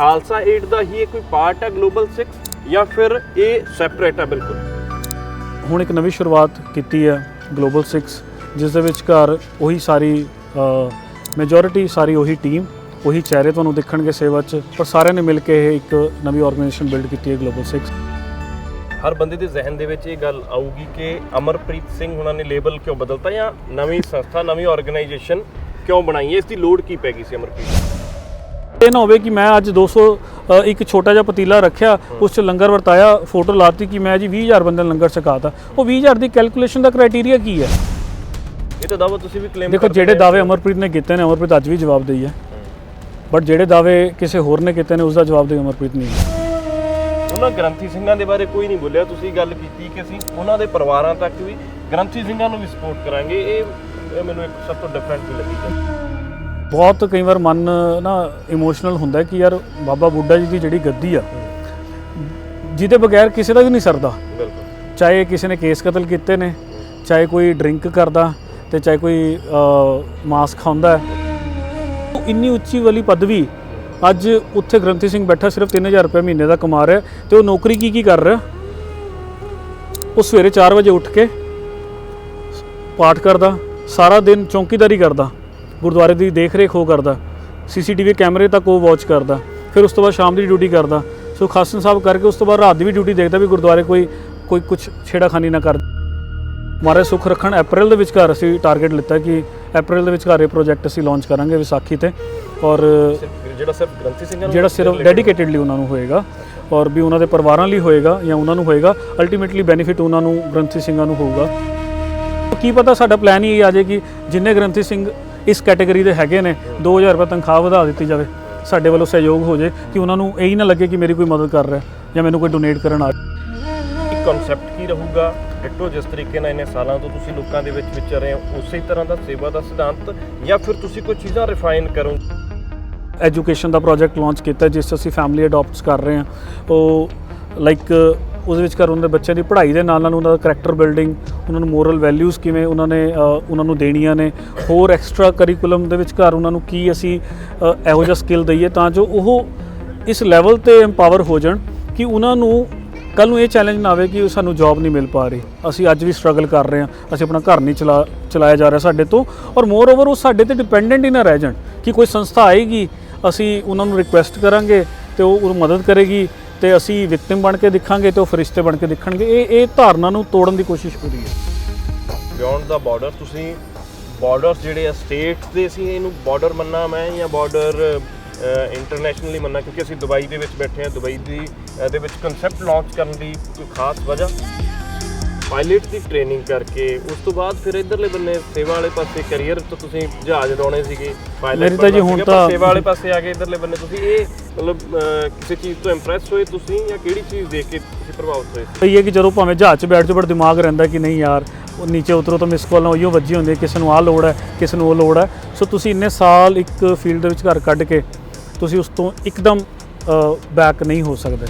Khalsa aid ਦਾ ਹੀ ਇਹ ਕੋਈ part ਹੈ ਗਲੋਬਲ 6 ਜਾਂ ਫਿਰ ਇਹ ਸੈਪਰੇਟ ਹੈ ਬਿਲਕੁਲ? ਹੁਣ ਇੱਕ ਨਵੀਂ ਸ਼ੁਰੂਆਤ ਕੀਤੀ ਹੈ ਗਲੋਬਲ 6 ਜਿਸ ਦੇ ਵਿਚਕਾਰ ਉਹੀ ਸਾਰੀ ਮੈਜੋਰਿਟੀ ਸਾਰੀ ਉਹੀ ਟੀਮ ਉਹੀ ਚਿਹਰੇ ਤੁਹਾਨੂੰ ਦਿਖਣਗੇ ਸੇਵਾ 'ਚ ਪਰ ਸਾਰਿਆਂ ਨੇ ਮਿਲ ਕੇ ਇਹ ਇੱਕ ਨਵੀਂ ਆਰਗੇਨਾਈਜੇਸ਼ਨ ਬਿਲਡ ਕੀਤੀ ਹੈ ਗਲੋਬਲ 6 ਹਰ ਬੰਦੇ ਦੇ ਜ਼ਿਹਨ ਦੇ ਵਿੱਚ ਇਹ ਗੱਲ ਆਊਗੀ ਕਿ ਅਮਰਪ੍ਰੀਤ ਸਿੰਘ ਉਹਨਾਂ ਨੇ ਲੇਬਲ ਕਿਉਂ ਬਦਲਤਾ ਜਾਂ ਨਵੀਂ ਸੰਸਥਾ ਨਵੀਂ ਆਰਗੇਨਾਈਜੇਸ਼ਨ ਕਿਉਂ ਬਣਾਈ ਹੈ? ਇਸ ਦੀ ਲੋੜ ਕੀ ਪੈ ਗਈ ਸੀ ਅਮਰਪ੍ਰੀਤ? ਇਹ ਨਾ ਹੋਵੇ ਕਿ ਮੈਂ ਅੱਜ 200 ਅ, ਇੱਕ ਛੋਟਾ ਜਿਹਾ ਪਤੀਲਾ ਰੱਖਿਆ ਉਸ 'ਚ ਲੰਗਰ ਵਰਤਾਇਆ ਫੋਟੋ ਲਾਤੀ ਕਿ ਮੈਂ ਜੀ 20000 ਬੰਦੇ ਨੂੰ ਲੰਗਰ ਛਕਾਤਾ ਉਹ 20000 ਦੀ ਕੈਲਕੂਲੇਸ਼ਨ ਦਾ ਕ੍ਰਾਈਟੇਰੀਆ ਕੀ ਹੈ? ਇਹ ਤਾਂ ਦਾਵਾ ਤੁਸੀਂ ਵੀ ਕਲੇਮ ਦੇਖੋ ਜਿਹੜੇ ਦਾਅਵੇ ਅਮਰਪ੍ਰੀਤ ਨੇ ਕੀਤੇ ਨੇ ਅਮਰਪ੍ਰੀਤ ਅੱਜ ਵੀ ਜਵਾਬ ਦੇਈ ਹੈ। ਬਟ ਜਿਹੜੇ ਦਾਅਵੇ ਕਿਸੇ ਹੋਰ ਨੇ ਕੀਤੇ ਨੇ ਉਸ ਦਾ ਜਵਾਬ ਦੇ ਅਮਰਪ੍ਰੀਤ ਨਹੀਂ ਹੈ। ਉਹਨਾਂ ਗ੍ਰੰਥੀ ਸਿੰਘਾਂ ਦੇ ਬਾਰੇ ਕੋਈ ਨਹੀਂ ਬੋਲਿਆ। ਤੁਸੀਂ ਗੱਲ ਕੀਤੀ ਕਿ ਅਸੀਂ ਉਹਨਾਂ ਦੇ ਪਰਿਵਾਰਾਂ ਤੱਕ ਵੀ ਗ੍ਰੰਥੀ ਸਿੰਘਾਂ ਨੂੰ ਵੀ ਸਪੋਰਟ ਕਰਾਂਗੇ। ਇਹ ਇਹ ਮੈਨੂੰ ਇੱਕ ਸਭ ਤੋਂ ਡਿਫਰੈਂਟ ਵੀ ਲੱਗੀ। ਗੱਲ ਬਹੁਤ ਕਈ ਵਾਰ ਮਨ ਨਾ ਇਮੋਸ਼ਨਲ ਹੁੰਦਾ ਕਿ ਯਾਰ ਬਾਬਾ ਬੁੱਢਾ ਜੀ ਦੀ ਜਿਹੜੀ ਗੱਦੀ ਆ ਜਿਹਦੇ ਬਗੈਰ ਕਿਸੇ ਦਾ ਵੀ ਨਹੀਂ ਸਰਦਾ। ਬਿਲਕੁਲ। ਚਾਹੇ ਕਿਸੇ ਨੇ ਕੇਸ ਕਤਲ ਕੀਤੇ ਨੇ ਚਾਹੇ ਕੋਈ ਡਰਿੰਕ ਕਰਦਾ ਤੇ ਚਾਹੇ ਕੋਈ ਮਾਸ ਖਾਂਦਾ ਇੰਨੀ ਉੱਚੀ ਵਾਲੀ ਪਦਵੀ ਅੱਜ ਉੱਥੇ ਗ੍ਰੰਥੀ ਸਿੰਘ ਬੈਠਾ ਸਿਰਫ 3000 ਰੁਪਏ ਮਹੀਨੇ ਦਾ ਕਮਾ ਰਿਹਾ ਤੇ ਉਹ ਨੌਕਰੀ ਕੀ ਕੀ ਕਰ ਰਿਹਾ ਉਹ ਸਵੇਰੇ 4 ਵਜੇ ਉੱਠ ਕੇ ਪਾਠ ਕਰਦਾ ਸਾਰਾ ਦਿਨ ਚੌਕੀਦਾਰੀ ਕਰਦਾ। ਗੁਰਦੁਆਰੇ ਦੀ ਦੇਖ ਰੇਖ ਉਹ ਕਰਦਾ ਸੀਸੀਟੀਵੀ ਕੈਮਰੇ ਤੱਕ ਉਹ ਵਾਚ ਕਰਦਾ ਫਿਰ ਉਸ ਤੋਂ ਬਾਅਦ ਸ਼ਾਮ ਦੀ ਡਿਊਟੀ ਕਰਦਾ। ਸੋ ਖਾਸਨ ਸਾਹਿਬ ਕਰਕੇ ਉਸ ਤੋਂ ਬਾਅਦ ਰਾਤ ਦੀ ਵੀ ਡਿਊਟੀ ਦੇਖਦਾ ਵੀ ਗੁਰਦੁਆਰੇ ਕੋਈ ਕੋਈ ਕੁਝ ਛੇੜਾਖਾਨੀ ਨਾ ਕਰ। ਮਾਰੇ ਸੁਖ ਰੱਖਣ ਅਪ੍ਰੈਲ ਦੇ ਵਿਚਕਾਰ ਅਸੀਂ ਟਾਰਗੇਟ ਲਿੱਤਾ ਕਿ ਅਪ੍ਰੈਲ ਦੇ ਵਿਚਕਾਰ ਇਹ ਪ੍ਰੋਜੈਕਟ ਅਸੀਂ ਲਾਂਚ ਕਰਾਂਗੇ ਵਿਸਾਖੀ ਤੇ। ਔਰ ਜਿਹੜਾ ਸਿਰਫ ਗ੍ਰੰਥੀ ਸਿੰਘਾਂ ਨੂੰ ਜਿਹੜਾ ਸਿਰਫ ਡੈਡੀਕੇਟਿਡਲੀ ਉਹਨਾਂ ਨੂੰ ਹੋਏਗਾ ਔਰ ਵੀ ਉਹਨਾਂ ਦੇ ਪਰਿਵਾਰਾਂ ਲਈ ਹੋਏਗਾ ਜਾਂ ਉਹਨਾਂ ਨੂੰ ਹੋਏਗਾ ਅਲਟੀਮੇਟਲੀ ਬੈਨੀਫਿਟ ਉਹਨਾਂ ਨੂੰ ਗ੍ਰੰਥੀ ਸਿੰਘਾਂ ਨੂੰ ਹੋਊਗਾ। ਕੀ ਪਤਾ ਸਾਡਾ ਪਲਾਨ ਹੀ ਆ ਜੇ ਕਿ ਜਿੰਨੇ ਗ੍ਰੰਥੀ ਸਿੰਘ ਇਸ ਕੈਟਾਗਰੀ ਦੇ ਹੈਗੇ ਨੇ 2000 ਰੁਪਏ ਤਨਖਾਹ ਵਧਾ ਦਿੱਤੀ ਜਾਵੇ ਸਾਡੇ ਵੱਲੋਂ ਸਹਿਯੋਗ ਹੋ ਜੇ ਕਿ ਉਹਨਾਂ ਨੂੰ ਇਹ ਹੀ ਨਾ ਲੱਗੇ ਕਿ ਮੇਰੀ ਕੋਈ ਮਦਦ ਕਰ ਰਿਹਾ ਜਾਂ ਮੈਨੂੰ ਕੋਈ ਡੋਨੇਟ ਕਰਨ ਆ ਇੱਕ ਕਨਸੈਪਟ ਕੀ ਰਹੂਗਾ? ਡਿਟੋ ਜਿਸ ਤਰੀਕੇ ਨਾਲ ਇਹਨੇ ਸਾਲਾਂ ਤੋਂ ਤੁਸੀਂ ਲੋਕਾਂ ਦੇ ਵਿੱਚ ਵਿਚਰ ਰਹੇ ਹੋ ਉਸੇ ਤਰ੍ਹਾਂ ਦਾ ਸੇਵਾ ਦਾ ਸਿਧਾਂਤ ਜਾਂ ਫਿਰ ਤੁਸੀਂ ਕੋਈ ਚੀਜ਼ਾਂ ਰਿਫਾਈਨ ਕਰੋ। ਐਜੂਕੇਸ਼ਨ ਦਾ ਪ੍ਰੋਜੈਕਟ ਲਾਂਚ ਕੀਤਾ ਜਿਸ 'ਚ ਅਸੀਂ ਫੈਮਿਲੀ ਅਡਾਪਟਸ ਕਰ ਰਹੇ ਹਾਂ ਉਹ ਲਾਈਕ ਉਹਦੇ ਵਿੱਚ ਕਰ ਉਹਨਾਂ ਦੇ ਬੱਚਿਆਂ ਦੀ ਪੜ੍ਹਾਈ ਦੇ ਨਾਲ ਨਾਲ ਉਹਨਾਂ ਦਾ ਕਰੈਕਟਰ ਬਿਲਡਿੰਗ ਉਹਨਾਂ ਨੂੰ ਮੋਰਲ ਵੈਲਿਊਜ਼ ਕਿਵੇਂ ਉਹਨਾਂ ਨੇ ਉਹਨਾਂ ਨੂੰ ਦੇਣੀਆਂ ਨੇ, ਹੋਰ ਐਕਸਟਰਾ ਕਰਿਕੂਲਮ ਦੇ ਵਿੱਚ ਘਰ ਉਹਨਾਂ ਨੂੰ ਕੀ ਅਸੀਂ ਇਹੋ ਜਿਹਾ ਸਕਿੱਲ ਦਈਏ ਤਾਂ ਜੋ ਉਹ ਇਸ ਲੈਵਲ ਤੇ ਐਮਪਾਵਰ ਹੋ ਜਾਣ ਕਿ ਉਹਨਾਂ ਨੂੰ ਕੱਲ ਨੂੰ ਇਹ ਚੈਲੰਜ ਨਾ ਆਵੇ ਕਿ ਸਾਨੂੰ ਜੌਬ ਨਹੀਂ ਮਿਲ ਪਾ ਰਹੀ। ਅਸੀਂ ਅੱਜ ਵੀ ਸਟਰਗਲ ਕਰ ਰਹੇ ਹਾਂ, ਅਸੀਂ ਆਪਣਾ ਘਰ ਨਹੀਂ ਚਲਾ, ਚਲਾਇਆ ਜਾ ਰਿਹਾ ਸਾਡੇ ਤੋਂ ਔਰ ਮੋਰ ਓਵਰ ਉਹ ਸਾਡੇ ਤੇ ਡਿਪੈਂਡੈਂਟ ਹੀ ਨਾ ਰਹਿ ਜਾਣ ਕਿ ਕੋਈ ਸੰਸਥਾ ਆਏਗੀ, ਅਸੀਂ ਉਹਨਾਂ ਨੂੰ ਰਿਕੁਐਸਟ ਕਰਾਂਗੇ ਤੇ ਉਹ ਉਹ ਮਦਦ ਕਰੇਗੀ ਤੇ ਅਸੀਂ ਵਿਕਟਿਮ ਬਣ ਕੇ ਦਿਖਾਂਗੇ ਤੇ ਉਹ ਫਰਿਸ਼ਤੇ ਬਣ ਕੇ ਦਿਖਣਗੇ। ਇਹ ਇਹ ਧਾਰਨਾ ਨੂੰ ਤੋੜਨ ਦੀ ਕੋਸ਼ਿਸ਼ ਹੋ ਰਹੀ ਹੈ। ਬਿਯੋਂਡ ਦਾ ਬਾਰਡਰ ਤੁਸੀਂ ਬਾਰਡਰਸ ਜਿਹੜੇ ਆ ਸਟੇਟ ਦੇ ਸੀ ਇਹਨੂੰ ਬਾਰਡਰ ਮੰਨਾ ਮੈਂ ਜਾਂ ਬਾਰਡਰ ਇੰਟਰਨੈਸ਼ਨਲੀ ਮੰਨਣਾ ਕਿਉਂਕਿ ਅਸੀਂ ਦੁਬਈ ਦੇ ਵਿੱਚ ਬੈਠੇ ਹਾਂ। ਦੁਬਈ ਦੀ ਅ, ਦੇ ਵਿੱਚ ਕਨਸੈਪਟ ਲਾਂਚ ਕਰਨ ਦੀ ਕੋਈ ਖਾਸ ਵਜ੍ਹਾ? ਪਾਇਲਟ ਦੀ ਟ੍ਰੇਨਿੰਗ ਕਰਕੇ ਉਸ ਤੋਂ ਬਾਅਦ ਫਿਰ ਇਧਰਲੇ ਬੰਨੇ ਸੇਵਾ ਵਾਲੇ ਪਾਸੇ ਕੈਰੀਅਰ ਤੋਂ ਤੁਸੀਂ ਜਹਾਜ਼ ਉਡਾਉਣੇ ਸੀਗੇ ਪਾਇਲਟ ਮੇਰੀ ਤਾਂ ਜੀ ਹੁਣ ਤਾਂ- ਸੇਵਾ ਵਾਲੇ ਪਾਸੇ ਆ ਗਏ ਇਧਰਲੇ ਬੰਨੇ ਤੁਸੀਂ ਇਹ ਮਤਲਬ ਕਿਸੇ ਚੀਜ਼ ਤੋਂ ਇੰਪ੍ਰੈਸ ਹੋਏ ਤੁਸੀਂ ਜਾਂ ਕਿਹੜੀ ਚੀਜ਼ ਦੇਖ ਕੇ ਤੁਸੀਂ ਪ੍ਰਭਾਵਿਤ ਹੋਏ ਇਹ ਹੈ ਕਿ ਜਦੋਂ ਭਾਵੇਂ ਜਹਾਜ਼ 'ਚ ਬੈਠ ਜਾਓ ਪਰ ਦਿਮਾਗ ਰਹਿੰਦਾ ਕਿ ਨਹੀਂ ਯਾਰ ਉਹ ਨੀਚੇ ਉਤਰੋ ਤਾਂ ਮਿਸ ਕਾਲ ਨਾ ਉਹੀਓ ਵੱਜੀ ਹੁੰਦੀ ਹੈ ਕਿਸੇ ਨੂੰ ਆਹ ਲੋੜ ਹੈ ਕਿਸੇ ਨੂੰ ਉਹ ਲੋੜ ਹੈ। ਸੋ ਤੁਸੀਂ ਇੰਨੇ ਸਾਲ ਇੱਕ ਫੀਲਡ ਦੇ ਵਿੱਚ ਘਰ ਕੱਢ ਕੇ ਤੁਸੀਂ ਉਸ ਤੋਂ ਇੱਕਦਮ ਬੈਕ ਨਹੀਂ ਹੋ ਸਕਦੇ।